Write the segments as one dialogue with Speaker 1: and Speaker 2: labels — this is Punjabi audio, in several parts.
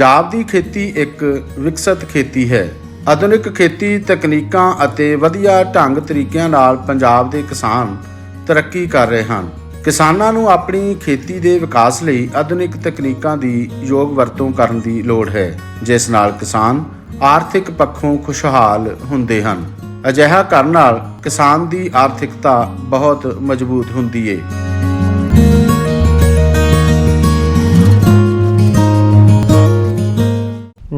Speaker 1: ਪੰਜਾਬ ਦੀ ਖੇਤੀ ਇੱਕ ਵਿਕਸਿਤ ਖੇਤੀ ਹੈ। ਆਧੁਨਿਕ ਖੇਤੀ ਤਕਨੀਕਾਂ ਅਤੇ ਵਧੀਆ ਢੰਗ ਤਰੀਕਿਆਂ ਨਾਲ ਪੰਜਾਬ ਦੇ ਕਿਸਾਨ ਤਰੱਕੀ ਕਰ ਰਹੇ ਹਨ। ਕਿਸਾਨਾਂ ਨੂੰ ਆਪਣੀ ਖੇਤੀ ਦੇ ਵਿਕਾਸ ਲਈ ਆਧੁਨਿਕ ਤਕਨੀਕਾਂ ਦੀ ਯੋਗ ਵਰਤੋਂ ਕਰਨ ਦੀ ਲੋੜ ਹੈ, ਜਿਸ ਨਾਲ ਕਿਸਾਨ ਆਰਥਿਕ ਪੱਖੋਂ ਖੁਸ਼ਹਾਲ ਹੁੰਦੇ ਹਨ। ਅਜਿਹਾ ਕਰਨ ਨਾਲ ਕਿਸਾਨ ਦੀ ਆਰਥਿਕਤਾ ਬਹੁਤ ਮਜ਼ਬੂਤ ਹੁੰਦੀ ਏ।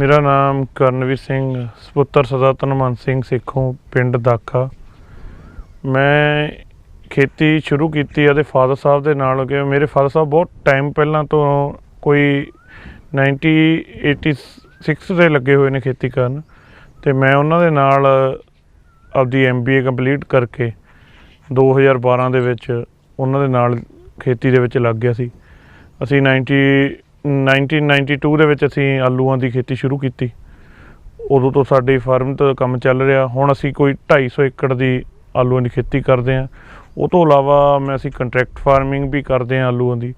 Speaker 2: ਮੇਰਾ ਨਾਮ ਕਰਨਵੀਰ ਸਿੰਘ, ਸਪੁੱਤਰ ਸਦਾ ਧਨਵੰਤ ਸਿੰਘ ਸੇਖੋਂ, ਪਿੰਡ ਦਾਖਾ। ਮੈਂ ਖੇਤੀ ਸ਼ੁਰੂ ਕੀਤੀ ਅਤੇ ਫਾਦਰ ਸਾਹਿਬ ਦੇ ਨਾਲ ਕਿ ਮੇਰੇ ਫਾਦਰ ਸਾਹਿਬ ਬਹੁਤ ਟਾਈਮ ਪਹਿਲਾਂ ਤੋਂ ਕੋਈ 1986 ਦੇ ਲੱਗੇ ਹੋਏ ਨੇ ਖੇਤੀ ਕਰਨ। ਤੇ ਮੈਂ ਉਹਨਾਂ ਦੇ ਨਾਲ ਆਪਦੀ ਐਮਬੀਏ ਕੰਪਲੀਟ ਕਰਕੇ 2012 ਦੇ ਵਿੱਚ ਉਹਨਾਂ ਦੇ ਨਾਲ ਖੇਤੀ ਦੇ ਵਿੱਚ ਲੱਗ ਗਿਆ ਸੀ। ਅਸੀਂ 90 1992 ਦੇ ਵਿੱਚ ਅਸੀਂ ਆਲੂਆਂ ਦੀ ਖੇਤੀ ਸ਼ੁਰੂ ਕੀਤੀ। ਉਦੋਂ ਤੋਂ ਸਾਡੀ ਫਾਰਮ ਤੇ ਕੰਮ ਚੱਲ ਰਿਹਾ। ਹੁਣ ਅਸੀਂ ਕੋਈ 250 ਏਕੜ ਦੀ ਆਲੂਆਂ ਦੀ ਖੇਤੀ ਕਰਦੇ ਹਾਂ। ਉਹ ਤੋਂ ਇਲਾਵਾ ਮੈਂ ਅਸੀਂ ਕੰਟਰੈਕਟ ਫਾਰਮਿੰਗ ਵੀ ਕਰਦੇ ਹਾਂ ਆਲੂਆਂ ਦੀ।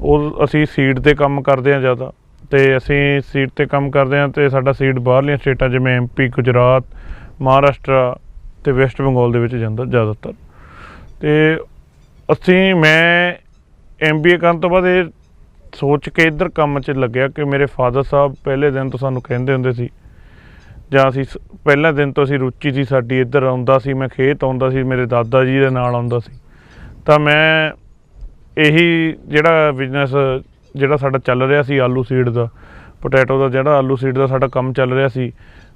Speaker 2: ਉਹ ਅਸੀਂ ਸੀਡ ਤੇ ਕੰਮ ਕਰਦੇ ਹਾਂ ਜ਼ਿਆਦਾ। ਤੇ ਅਸੀਂ ਸੀਡ ਤੇ ਕੰਮ ਕਰਦੇ ਹਾਂ ਤੇ ਸਾਡਾ ਸੀਡ ਬਾਹਰਲੀਆਂ ਸਟੇਟਾਂ, ਜਿਵੇਂ ਐਮਪੀ ਗੁਜਰਾਤ, ਮਹਾਰਾਸ਼ਟਰ ਤੇ ਵੈਸਟ ਬੰਗਾਲ ਦੇ ਵਿੱਚ ਜਾਂਦਾ ਜ਼ਿਆਦਾਤਰ। ਤੇ ਅਸੀਂ, ਮੈਂ ਐਮਬੀਏ ਕਰਨ ਤੋਂ ਬਾਅਦ ਇਹ ਸੋਚ ਕੇ ਇੱਧਰ ਕੰਮ 'ਚ ਲੱਗਿਆ ਕਿ ਮੇਰੇ ਫਾਦਰ ਸਾਹਿਬ ਪਹਿਲੇ ਦਿਨ ਤੋਂ ਸਾਨੂੰ ਕਹਿੰਦੇ ਹੁੰਦੇ ਸੀ, ਜਾਂ ਅਸੀਂ ਸ- ਪਹਿਲੇ ਦਿਨ ਤੋਂ ਅਸੀਂ ਰੁਚੀ ਸੀ ਸਾਡੀ, ਇੱਧਰ ਆਉਂਦਾ ਸੀ, ਮੈਂ ਖੇਤ ਆਉਂਦਾ ਸੀ, ਮੇਰੇ ਦਾਦਾ ਜੀ ਦੇ ਨਾਲ ਆਉਂਦਾ ਸੀ। ਤਾਂ ਮੈਂ ਇਹੀ ਜਿਹੜਾ ਬਿਜ਼ਨਸ ਜਿਹੜਾ ਸਾਡਾ ਚੱਲ ਰਿਹਾ ਸੀ, ਆਲੂ ਸੀਡ ਦਾ ਪੋਟੈਟੋ ਦਾ ਜਿਹੜਾ ਆਲੂ ਸੀਡ ਦਾ ਸਾਡਾ ਕੰਮ ਚੱਲ ਰਿਹਾ ਸੀ,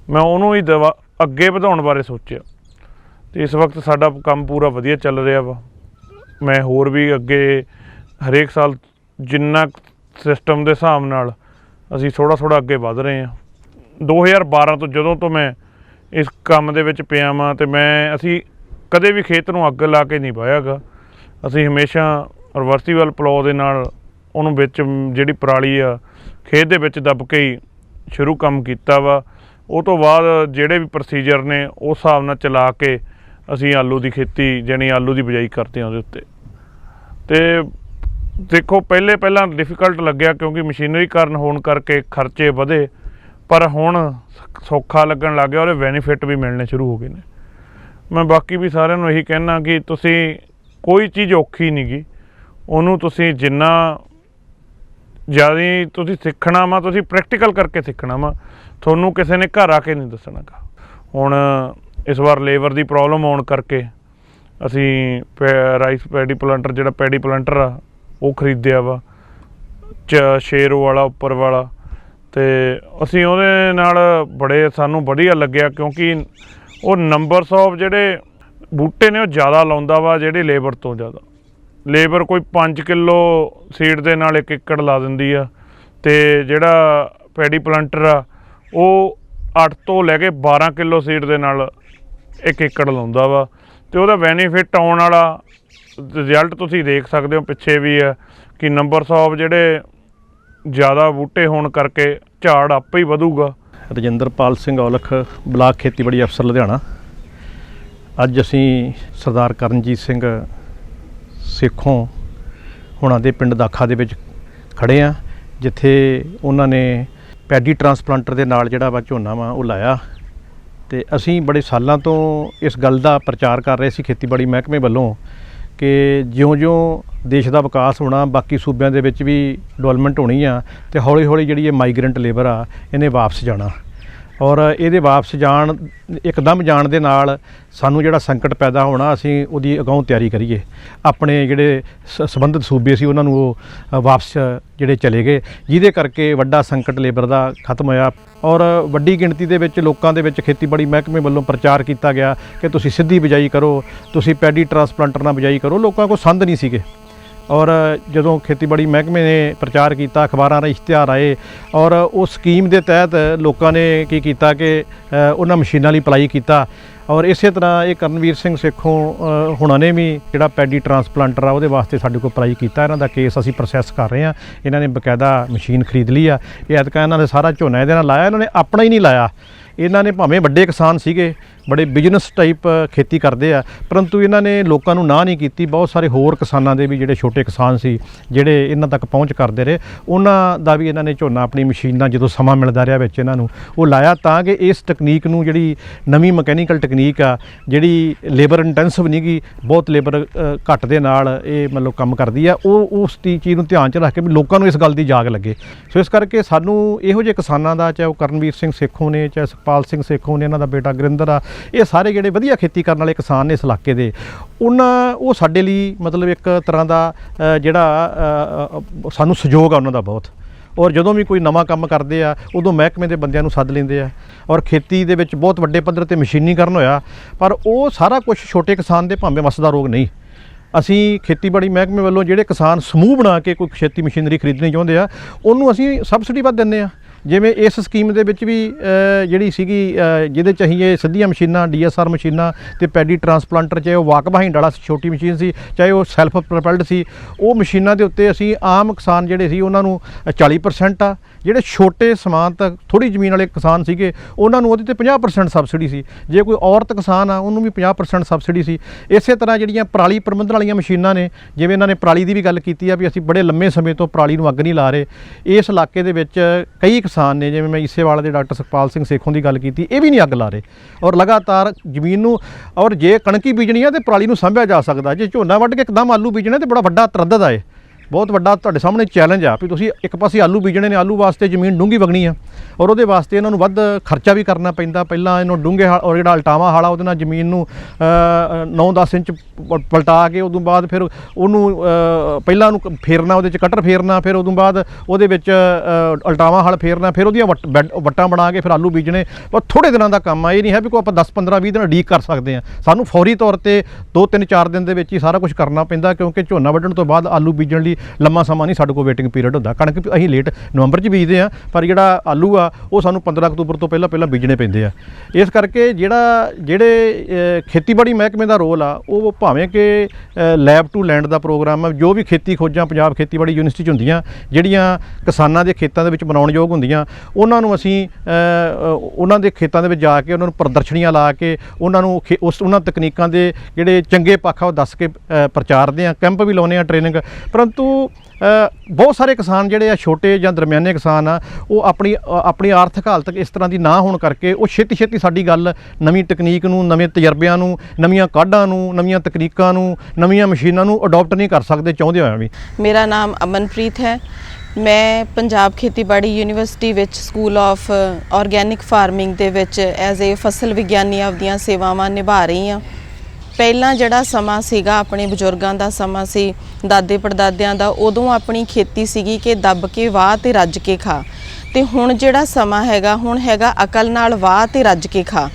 Speaker 2: ਮੈਂ ਉਹਨੂੰ ਹੀ ਦਵਾ, ਅੱਗੇ ਵਧਾਉਣ ਬਾਰੇ ਸੋਚਿਆ। ਤੇ ਇਸ ਵਕਤ ਸਾਡਾ ਕੰਮ ਪੂਰਾ ਵਧੀਆ ਚੱਲ ਰਿਹਾ ਵਾ। ਮੈਂ ਹੋਰ ਵੀ ਅੱਗੇ ਹਰੇਕ ਸਾਲ ਜਿੰਨਾ ਸਿਸਟਮ ਦੇ ਹਿਸਾਬ ਨਾਲ ਅਸੀਂ ਥੋੜਾ ਥੋੜਾ ਅੱਗੇ ਵਧ ਰਹੇ ਹਾਂ। 2012 ਤੋਂ ਜਦੋਂ ਤੋਂ ਮੈਂ ਇਸ ਕੰਮ ਦੇ ਵਿੱਚ ਪਿਆ ਵਾਂ ਤੇ ਮੈਂ, ਅਸੀਂ ਕਦੇ ਵੀ ਖੇਤ ਨੂੰ ਅੱਗ ਲਾ ਕੇ ਨਹੀਂ ਵਾਹਿਆਗਾ ਅਸੀਂ ਹਮੇਸ਼ਾ ਰਿਵਰਸੀਬਲ ਪਲੋ ਦੇ ਨਾਲ ਉਹਨੂੰ ਵਿੱਚ ਜਿਹੜੀ ਪਰਾਲੀ ਆ, ਖੇਤ ਦੇ ਵਿੱਚ ਦੱਬ ਕੇ ਹੀ ਸ਼ੁਰੂ ਕੰਮ ਕੀਤਾ ਵਾ। ਉਹ ਤੋਂ ਬਾਅਦ ਜਿਹੜੇ ਵੀ ਪ੍ਰੋਸੀਜਰ ਨੇ, ਉਸ ਹਿਸਾਬ ਨਾਲ ਚਲਾ ਕੇ ਅਸੀਂ ਆਲੂ ਦੀ ਖੇਤੀ, ਜਾਣੀ ਆਲੂ ਦੀ ਬਿਜਾਈ ਕਰਦੇ ਹਾਂ ਉਹਦੇ ਉੱਤੇ। ਤੇ ਦੇਖੋ, ਪਹਿਲੇ ਪਹਿਲਾਂ ਡਿਫਿਕਲਟ ਲੱਗਿਆ ਕਿਉਂਕਿ ਮਸ਼ੀਨਰੀ ਕਾਰਨ ਹੋਣ ਕਰਕੇ ਖਰਚੇ ਵਧੇ, ਪਰ ਹੁਣ ਸੌਖਾ ਲੱਗਣ ਲੱਗ ਗਿਆ ਉਹਦੇ ਬੈਨੀਫਿਟ ਵੀ ਮਿਲਣੇ ਸ਼ੁਰੂ ਹੋ ਗਏ ਨੇ। ਮੈਂ ਬਾਕੀ ਵੀ ਸਾਰਿਆਂ ਨੂੰ ਇਹੀ ਕਹਿਣਾ ਕਿ ਤੁਸੀਂ ਕੋਈ ਚੀਜ਼ ਔਖੀ ਨਹੀਂ ਗੀ। ਉਹਨੂੰ ਤੁਸੀਂ ਜਿੰਨਾ ਜ਼ਿਆਦਾ ਤੁਸੀਂ ਸਿੱਖਣਾ ਵਾ, ਤੁਸੀਂ ਪ੍ਰੈਕਟੀਕਲ ਕਰਕੇ ਸਿੱਖਣਾ ਵਾ, ਤੁਹਾਨੂੰ ਕਿਸੇ ਨੇ ਘਰ ਆ ਕੇ ਨਹੀਂ ਦੱਸਣਾਗਾ ਹੁਣ ਇਸ ਵਾਰ ਲੇਬਰ ਦੀ ਪ੍ਰੋਬਲਮ ਆਉਣ ਕਰਕੇ ਅਸੀਂ ਪੈ- ਰਾਈਸ ਪੈਡੀ ਪਲਾਂਟਰ ਜਿਹੜਾ ਪੈਡੀ ਪਲਾਂਟਰ ਆ ਉਹ ਖਰੀਦਿਆ ਵਾ, ਚ ਸ਼ੇਰੋ ਵਾਲਾ, ਉੱਪਰ ਵਾਲਾ। ਤੇ ਅਸੀਂ ਉਹਦੇ ਨਾਲ ਬੜੇ, ਸਾਨੂੰ ਵਧੀਆ ਲੱਗਿਆ ਕਿਉਂਕਿ ਉਹ ਨੰਬਰਸ ਆਫ ਜਿਹੜੇ ਬੂਟੇ ਨੇ, ਉਹ ਜ਼ਿਆਦਾ ਲਾਉਂਦਾ ਵਾ ਜਿਹੜੇ ਲੇਬਰ ਤੋਂ ਜ਼ਿਆਦਾ। ਲੇਬਰ ਕੋਈ 5 ਕਿਲੋ ਸੀਡ ਦੇ ਨਾਲ 1 ਏਕੜ ਲਾ ਦਿੰਦੀ ਆ। ਤੇ ਜਿਹੜਾ ਪੈਡੀ ਪਲਾਂਟਰ ਆ, ਉਹ 8 ਤੋਂ ਲੈ ਕੇ 12 ਕਿਲੋ ਸੀਡ ਦੇ ਨਾਲ 1 ਏਕੜ ਲਾਉਂਦਾ ਵਾ। ਤੇ ਉਹਦਾ ਬੈਨੀਫਿਟ ਆਉਣ ਵਾਲਾ ਰਿਜ਼ਲਟ ਤੁਸੀਂ ਦੇਖ ਸਕਦੇ ਹੋ, ਪਿੱਛੇ ਵੀ ਆ ਕਿ ਨੰਬਰ ਆਫ ਜਿਹੜੇ ਜ਼ਿਆਦਾ ਬੂਟੇ ਹੋਣ ਕਰਕੇ ਝਾੜ ਆਪੇ ਹੀ ਵਧੂਗਾ।
Speaker 3: ਰਜਿੰਦਰਪਾਲ ਸਿੰਘ ਔਲਖ, ਬਲਾਕ ਖੇਤੀਬਾੜੀ ਅਫਸਰ ਲੁਧਿਆਣਾ। ਅੱਜ ਅਸੀਂ ਸਰਦਾਰ ਕਰਨਜੀਤ ਸਿੰਘ ਸੇਖੋਂ ਹੁਣਾਂ ਦੇ ਪਿੰਡ ਦਾਖਾ ਦੇ ਵਿੱਚ ਖੜੇ ਆ ਜਿੱਥੇ ਉਹਨਾਂ ਨੇ ਪੈਡੀ ਟਰਾਂਸਪਲਾਂਟਰ ਦੇ ਨਾਲ ਜਿਹੜਾ ਵਾ ਝੋਨਾ ਵਾ ਉਹ ਲਾਇਆ। ਤੇ ਅਸੀਂ ਬੜੇ ਸਾਲਾਂ ਤੋਂ ਇਸ ਗੱਲ ਦਾ ਪ੍ਰਚਾਰ ਕਰ ਰਹੇ ਸੀ ਖੇਤੀਬਾੜੀ ਮਹਿਕਮੇ ਵੱਲੋਂ ਕਿ ਜਿਉਂ-ਜਿਉਂ ਦੇਸ਼ ਦਾ ਵਿਕਾਸ ਹੋਣਾ, ਬਾਕੀ ਸੂਬਿਆਂ ਦੇ ਵਿੱਚ ਵੀ ਡਿਵੈਲਪਮੈਂਟ ਹੋਣੀ ਆ, ਤੇ ਹੌਲੀ-ਹੌਲੀ ਜਿਹੜੀ ਇਹ ਮਾਈਗ੍ਰੈਂਟ ਲੇਬਰ ਆ, ਇਹਨੇ ਵਾਪਸ ਜਾਣਾ। ਔਰ ਇਹਦੇ ਵਾਪਸ ਜਾਣ, ਇੱਕਦਮ ਜਾਣ ਦੇ ਨਾਲ ਸਾਨੂੰ ਜਿਹੜਾ ਸੰਕਟ ਪੈਦਾ ਹੋਣਾ, ਅਸੀਂ ਉਹਦੀ ਅਗਾਉਂ ਤਿਆਰੀ ਕਰੀਏ। ਆਪਣੇ ਜਿਹੜੇ ਸ- ਸੰਬੰਧਿਤ ਸੂਬੇ ਸੀ, ਉਹਨਾਂ ਨੂੰ ਉਹ ਵਾਪਸ ਜਿਹੜੇ ਚਲੇ ਗਏ, ਜਿਹਦੇ ਕਰਕੇ ਵੱਡਾ ਸੰਕਟ ਲੇਬਰ ਦਾ ਖਤਮ ਹੋਇਆ। ਔਰ ਵੱਡੀ ਗਿਣਤੀ ਦੇ ਵਿੱਚ ਲੋਕਾਂ ਦੇ ਵਿੱਚ ਖੇਤੀਬਾੜੀ ਮਹਿਕਮੇ ਵੱਲੋਂ ਪ੍ਰਚਾਰ ਕੀਤਾ ਗਿਆ ਕਿ ਤੁਸੀਂ ਸਿੱਧੀ ਬਿਜਾਈ ਕਰੋ, ਤੁਸੀਂ ਪੈਡੀ ਟਰਾਂਸਪਲਾਂਟਰ ਨਾਲ ਬਿਜਾਈ ਕਰੋ, ਲੋਕਾਂ ਕੋਲ ਸੰਦ ਨਹੀਂ ਸੀਗੇ। ਔਰ ਜਦੋਂ ਖੇਤੀਬਾੜੀ ਮਹਿਕਮੇ ਨੇ ਪ੍ਰਚਾਰ ਕੀਤਾ, ਅਖਬਾਰਾਂ ਰਾਹੀਂ ਇਸ਼ਤਿਹਾਰ ਆਏ ਔਰ ਉਹ ਸਕੀਮ ਦੇ ਤਹਿਤ ਲੋਕਾਂ ਨੇ ਕੀ ਕੀਤਾ ਕਿ ਉਹਨਾਂ ਮਸ਼ੀਨਾਂ ਲਈ ਅਪਲਾਈ ਕੀਤਾ ਔਰ ਇਸੇ ਤਰ੍ਹਾਂ ਇਹ ਕਰਨਵੀਰ ਸਿੰਘ ਸੇਖੋਂ ਹੁਣਾਂ ਨੇ ਵੀ ਜਿਹੜਾ ਪੈਡੀ ਟਰਾਂਸਪਲਾਂਟਰ ਆ ਉਹਦੇ ਵਾਸਤੇ ਸਾਡੇ ਕੋਲ ਅਪਲਾਈ ਕੀਤਾ। ਇਹਨਾਂ ਦਾ ਕੇਸ ਅਸੀਂ ਪ੍ਰੋਸੈਸ ਕਰ ਰਹੇ ਹਾਂ। ਇਹਨਾਂ ਨੇ ਬਕਾਇਦਾ ਮਸ਼ੀਨ ਖਰੀਦ ਲਈ ਆ। ਇਹ ਐਤਕਾਂ ਇਹਨਾਂ ਨੇ ਸਾਰਾ ਝੋਨਾ ਇਹਦੇ ਨਾਲ ਲਾਇਆ, ਇਹਨਾਂ ਨੇ ਆਪਣਾ ਹੀ ਨਹੀਂ ਲਾਇਆ। ਇਹਨਾਂ ਨੇ ਭਾਵੇਂ ਵੱਡੇ ਕਿਸਾਨ ਸੀਗੇ ਬੜੇ ਬਿਜ਼ਨਸ ਟਾਈਪ ਖੇਤੀ ਕਰਦੇ ਆ। ਪਰੰਤੂ ਇਹਨਾਂ ਨੇ ਲੋਕਾਂ ਨੂੰ ਨਾ ਨਹੀਂ ਕੀਤੀ। ਬਹੁਤ ਸਾਰੇ ਹੋਰ ਕਿਸਾਨਾਂ ਦੇ ਵੀ ਜਿਹੜੇ ਛੋਟੇ ਕਿਸਾਨ ਸੀ, ਜਿਹੜੇ ਇਹਨਾਂ ਤੱਕ ਪਹੁੰਚ ਕਰਦੇ ਰਹੇ, ਉਹਨਾਂ ਦਾ ਵੀ ਇਹਨਾਂ ਨੇ ਝੋਨਾ ਆਪਣੀ ਮਸ਼ੀਨਾਂ ਜਦੋਂ ਸਮਾਂ ਮਿਲਦਾ ਰਿਹਾ ਵਿੱਚ ਇਹਨਾਂ ਨੂੰ, ਉਹ ਲਾਇਆ ਤਾਂ ਕਿ ਇਸ ਟੈਕਨੀਕ ਨੂੰ ਜਿਹੜੀ ਨਵੀਂ ਮਕੈਨੀਕਲ ਟੈਕਨੀਕ ਆ, ਜਿਹੜੀ ਲੇਬਰ ਇੰਟੈਂਸਿਵ ਨਹੀਂ ਗੀ ਬਹੁਤ ਲੇਬਰ ਘੱਟ ਦੇ ਨਾਲ ਇਹ ਮਤਲਬ ਕੰਮ ਕਰਦੀ ਆ। ਉਹ ਉਸ ਦੀ ਚੀਜ਼ ਨੂੰ ਧਿਆਨ ਚ ਰੱਖ ਕੇ ਵੀ ਲੋਕਾਂ ਨੂੰ ਇਸ ਗੱਲ ਦੀ ਜਾਗ ਲੱਗੇ। ਸੋ ਇਸ ਕਰਕੇ ਸਾਨੂੰ ਇਹੋ ਜਿਹੇ ਕਿਸਾਨਾਂ ਦਾ, ਚਾਹੇ ਉਹ ਕਰਨਵੀਰ ਸਿੰਘ ਸੇਖੋਂ ਨੇ, ਚਾਹੇ ਸੁਖਪਾਲ ਸਿੰਘ ਸੇਖੋਂ ਨੇ, ਇਹਨਾਂ ਦਾ ਬੇਟਾ ਗਰਿੰਦਰ ਆ ਇਹ ਸਾਰੇ ਜਿਹੜੇ ਵਧੀਆ ਖੇਤੀ ਕਰਨ ਵਾਲੇ ਕਿਸਾਨ ਨੇ ਇਸ ਇਲਾਕੇ ਦੇ, ਉਹਨਾਂ, ਉਹ ਸਾਡੇ ਲਈ ਮਤਲਬ ਇੱਕ ਤਰ੍ਹਾਂ ਦਾ ਜਿਹੜਾ ਸਾਨੂੰ ਸਹਿਯੋਗ ਆ ਉਹਨਾਂ ਦਾ ਬਹੁਤ। ਔਰ ਜਦੋਂ ਵੀ ਕੋਈ ਨਵਾਂ ਕੰਮ ਕਰਦੇ ਆ, ਉਦੋਂ ਮਹਿਕਮੇ ਦੇ ਬੰਦਿਆਂ ਨੂੰ ਸੱਦ ਲੈਂਦੇ ਆ। ਔਰ ਖੇਤੀ ਦੇ ਵਿੱਚ ਬਹੁਤ ਵੱਡੇ ਪੱਧਰ ਤੇ ਮਸ਼ੀਨੀਕਰਨ ਹੋਇਆ, ਪਰ ਉਹ ਸਾਰਾ ਕੁਝ ਛੋਟੇ ਕਿਸਾਨ ਦੇ ਭਾਵੇਂ ਵਸਦਾ ਰੋਗ ਨਹੀਂ। ਅਸੀਂ ਖੇਤੀਬਾੜੀ ਮਹਿਕਮੇ ਵੱਲੋਂ ਜਿਹੜੇ ਕਿਸਾਨ ਸਮੂਹ ਬਣਾ ਕੇ ਕੋਈ ਖੇਤੀ ਮਸ਼ੀਨਰੀ ਖਰੀਦਣੀ ਚਾਹੁੰਦੇ ਆ, ਉਹਨੂੰ ਅਸੀਂ ਸਬਸਿਡੀ ਵੱਧ ਦਿੰਦੇ ਆ। ਜਿਵੇਂ ਇਸ ਸਕੀਮ ਦੇ ਵਿੱਚ ਵੀ ਜਿਹੜੀ ਸੀਗੀ ਅ, ਜਿਹਦੇ ਚਾਹੀਏ ਸਿੱਧੀਆਂ ਮਸ਼ੀਨਾਂ ਡੀਐਸਆਰ ਮਸ਼ੀਨਾਂ ਤੇ ਪੈਡੀ ਟਰਾਂਸਪਲਾਂਟਰ ਚਾਹੇ ਉਹ ਵਾਕ ਬਾਹਿੰਡ ਵਾਲਾ ਛੋਟੀ ਮਸ਼ੀਨ ਸੀ ਚਾਹੇ ਉਹ ਸੈਲਫ ਪ੍ਰੋਪੈਲਡ ਸੀ ਉਹ ਮਸ਼ੀਨਾਂ ਦੇ ਉੱਤੇ ਅਸੀਂ ਆਮ ਕਿਸਾਨ ਜਿਹੜੇ ਸੀ ਉਹਨਾਂ ਨੂੰ 40% ਆ ਜਿਹੜੇ ਛੋਟੇ ਸਮਾਨ ਤੱਕ ਥੋੜੀ ਜ਼ਮੀਨ ਵਾਲੇ ਕਿਸਾਨ ਸੀਗੇ, ਉਹਨਾਂ ਨੂੰ ਉਹਦੇ ਤੇ 50% ਸਬਸਿਡੀ ਸੀ। ਜੇ ਕੋਈ ਔਰਤ ਕਿਸਾਨ ਆ, ਉਹਨੂੰ ਵੀ 50% ਸਬਸਿਡੀ ਸੀ। ਇਸੇ ਤਰ੍ਹਾਂ ਜਿਹੜੀਆਂ ਪਰਾਲੀ ਪ੍ਰਬੰਧਨ ਵਾਲੀਆਂ ਮਸ਼ੀਨਾਂ ਨੇ, ਜਿਵੇਂ ਇਹਨਾਂ ਨੇ ਪਰਾਲੀ ਦੀ ਵੀ ਗੱਲ ਕੀਤੀ ਆ ਵੀ ਅਸੀਂ ਬੜੇ ਲੰਮੇ ਸਮੇਂ ਤੋਂ ਪਰਾਲੀ ਨੂੰ ਅੱਗ ਨਹੀਂ ਲਾ ਰਹੇ। ਇਸ ਇਲਾਕੇ ਦੇ ਵਿੱਚ ਕਈ ਕਿਸਾਨ ਨੇ, ਜਿਵੇਂ ਮੈਂ ਇਸੇਵਾਲ ਦੇ ਡਾਕਟਰ ਸੁਖਪਾਲ ਸਿੰਘ ਸੇਖੋਂ ਦੀ ਗੱਲ ਕੀਤੀ, ਇਹ ਵੀ ਨਹੀਂ ਅੱਗ ਲਾ ਰਹੇ। ਔਰ ਲਗਾਤਾਰ ਜ਼ਮੀਨ ਨੂੰ, ਔਰ ਜੇ ਕਣਕੀ ਬੀਜਣੀ ਆ ਤੇ ਪਰਾਲੀ ਨੂੰ ਸੰਭਿਆ ਜਾ ਸਕਦਾ। ਜੇ ਝੋਨਾ ਵੱਢ ਕੇ ਇੱਕਦਮ ਆਲੂ ਬੀਜਣਾ, ਤੇ ਬੜਾ ਵੱਡਾ ਤਰੱਦਦ ਆਏ ਬਹੁਤ ਵੱਡਾ ਤੁਹਾਡੇ ਸਾਹਮਣੇ ਚੈਲੰਜ ਆ ਵੀ ਤੁਸੀਂ ਇੱਕ ਪਾਸੇ ਆਲੂ ਬੀਜਣੇ ਨੇ ਆਲੂ ਵਾਸਤੇ ਜ਼ਮੀਨ ਡੂੰਗੀ ਵਗਣੀ ਆ ਔਰ ਉਹਦੇ ਵਾਸਤੇ ਇਹਨਾਂ ਨੂੰ ਵੱਧ ਖਰਚਾ ਵੀ ਕਰਨਾ ਪੈਂਦਾ। ਪਹਿਲਾਂ ਇਹਨੂੰ ਡੂੰਘੇ ਹਾ- ਔਰ ਜਿਹੜਾ ਅਲਟਾਵਾ ਹਾਲਾ ਉਹਦੇ ਨਾਲ ਜ਼ਮੀਨ ਨੂੰ 9-10 ਇੰਚ ਪ- ਪਲਟਾ ਕੇ ਉਦੋਂ ਬਾਅਦ ਫਿਰ ਉਹਨੂੰ ਪਹਿਲਾਂ ਉਹਨੂੰ ਫੇਰਨਾ ਉਹਦੇ ਚ ਕਟਰ ਫੇਰਨਾ ਫਿਰ ਉਦੋਂ ਬਾਅਦ ਉਹਦੇ ਵਿੱਚ ਅ, ਅਲਟਾਵਾ ਹਲ ਫੇਰਨਾ ਫਿਰ ਉਹਦੀਆਂ ਵੱਟ- ਬੈੱਡ- ਵੱਟਾਂ ਬਣਾ ਕੇ ਫਿਰ ਆਲੂ ਬੀਜਣੇ। ਪਰ ਥੋੜੇ ਦਿਨਾਂ ਦਾ ਕੰਮ ਆ ਇਹ ਨਹੀਂ ਹੈ ਵੀ ਕੋਈ ਆਪਾਂ 10-15-20 ਦਿਨ ਉਡੀਕ ਕਰ ਸਕਦੇ ਆ ਸਾਨੂੰ ਫੌਰੀ ਤੌਰ ਤੇ 2-3-4 ਦਿਨ ਦੇ ਵਿੱਚ ਹੀ ਸਾਰਾ ਕੁਝ ਕਰਨਾ ਪੈਂਦਾ ਕਿਉਂਕਿ ਝੋਨਾ ਵੱਢਣ ਤੋਂ ਬਾਅਦ ਆਲੂ ਬੀਜਣ ਲਈ ਲੰਮਾ ਸਮਾਂ ਨਹੀਂ ਸਾਡੇ ਕੋਲ ਵੇਟਿੰਗ ਪੀਰੀਅਡ ਹੁੰਦਾ। ਕਣਕ ਅਸੀਂ ਲੇਟ ਨਵੰਬਰ 'ਚ ਬੀਜਦੇ ਆ ਪਰ ਜਿਹੜਾ ਆਲੂ ਆ, ਉਹ ਸਾਨੂੰ 15 ਅਕਤੂਬਰ ਤੋਂ ਪਹਿਲਾਂ ਪਹਿਲਾਂ ਬੀਜਣੇ ਪੈਂਦੇ ਆ। ਇਸ ਕਰਕੇ ਜਿਹੜਾ ਜਿਹੜੇ ਖੇਤੀਬਾੜੀ ਮਹਿਕਮੇ ਦਾ ਰੋਲ ਆ, ਉਹ ਭਾਵੇਂ ਕਿ ਲੈਬ ਟੂ ਲੈਂਡ ਦਾ ਪ੍ਰੋਗਰਾਮ ਹੈ ਜੋ ਵੀ ਖੇਤੀ ਖੋਜਾਂ ਪੰਜਾਬ ਖੇਤੀਬਾੜੀ ਯੂਨੀਵਰਸਿਟੀ 'ਚ ਹੁੰਦੀਆਂ, ਜਿਹੜੀਆਂ ਕਿਸਾਨਾਂ ਦੇ ਖੇਤਾਂ ਦੇ ਵਿੱਚ ਬਣਾਉਣ ਯੋਗ ਹੁੰਦੀਆਂ, ਉਹਨਾਂ ਨੂੰ ਅਸੀਂ ਉਹਨਾਂ ਦੇ ਖੇਤਾਂ ਦੇ ਵਿੱਚ ਜਾ ਕੇ ਉਹਨਾਂ ਨੂੰ ਪ੍ਰਦਰਸ਼ਨੀਆਂ ਲਾ ਕੇ, ਉਹਨਾਂ ਨੂੰ ਖੇ- ਉਸ ਉਹਨਾਂ ਤਕਨੀਕਾਂ ਦੇ ਜਿਹੜੇ ਚੰਗੇ ਪੱਖ ਆ ਉਹ ਦੱਸ ਕੇ ਪ੍ਰਚਾਰਦੇ ਆ ਕੈਂਪ ਵੀ ਲਾਉਂਦੇ ਆ ਟ੍ਰੇਨਿੰਗ ਪਰੰਤੂ ਅ, ਬਹੁਤ ਸਾਰੇ ਕਿਸਾਨ ਜਿਹੜੇ ਆ ਛੋਟੇ ਜਾਂ ਦਰਮਿਆਨੇ ਕਿਸਾਨ ਆ ਉਹ ਆਪਣੀ ਆਪਣੀ ਆਰਥਿਕ ਹਾਲਤ ਇਸ ਤਰ੍ਹਾਂ ਦੀ ਨਾ ਹੋਣ ਕਰਕੇ ਉਹ ਛੇਤੀ ਛੇਤੀ ਸਾਡੀ ਗੱਲ ਨਵੀਂ ਤਕਨੀਕ ਨੂੰ ਨਵੇਂ ਤਜਰਬਿਆਂ ਨੂੰ ਨਵੀਆਂ ਕਾਢਾਂ ਨੂੰ ਨਵੀਆਂ ਤਕਨੀਕਾਂ ਨੂੰ ਨਵੀਆਂ ਮਸ਼ੀਨਾਂ ਨੂੰ ਅਡਾਪਟ ਨਹੀਂ ਕਰ ਸਕਦੇ ਚਾਹੁੰਦੇ ਹੋਇਆ ਵੀ।
Speaker 4: ਮੇਰਾ ਨਾਮ ਅਮਨਪ੍ਰੀਤ ਹੈ। ਮੈਂ ਪੰਜਾਬ ਖੇਤੀਬਾੜੀ ਯੂਨੀਵਰਸਿਟੀ ਵਿੱਚ ਸਕੂਲ ਆਫ ਆਰਗੈਨਿਕ ਫਾਰਮਿੰਗ ਦੇ ਵਿੱਚ ਐਜ਼ ਅ ਫਸਲ ਵਿਗਿਆਨੀ ਆਪਦੀਆਂ ਸੇਵਾਵਾਂ ਨਿਭਾ ਰਹੀ ਹਾਂ। ਪਹਿਲਾਂ ਜਿਹੜਾ ਸਮਾਂ ਸੀਗਾ, ਆਪਣੇ ਬਜ਼ੁਰਗਾਂ ਦਾ ਸਮਾਂ ਸੀ, ਦਾਦੇ ਪੜਦਾਦਿਆਂ ਦਾ, ਉਦੋਂ ਆਪਣੀ ਖੇਤੀ ਸੀਗੀ ਕਿ ਦੱਬ ਕੇ ਵਾਹ ਤੇ ਰੱਜ ਕੇ ਖਾ। ਤੇ ਹੁਣ ਜਿਹੜਾ ਸਮਾਂ ਹੈਗਾ, ਹੁਣ ਹੈਗਾ ਅਕਲ ਨਾਲ ਵਾਹ ਤੇ ਰੱਜ ਕੇ ਖਾ।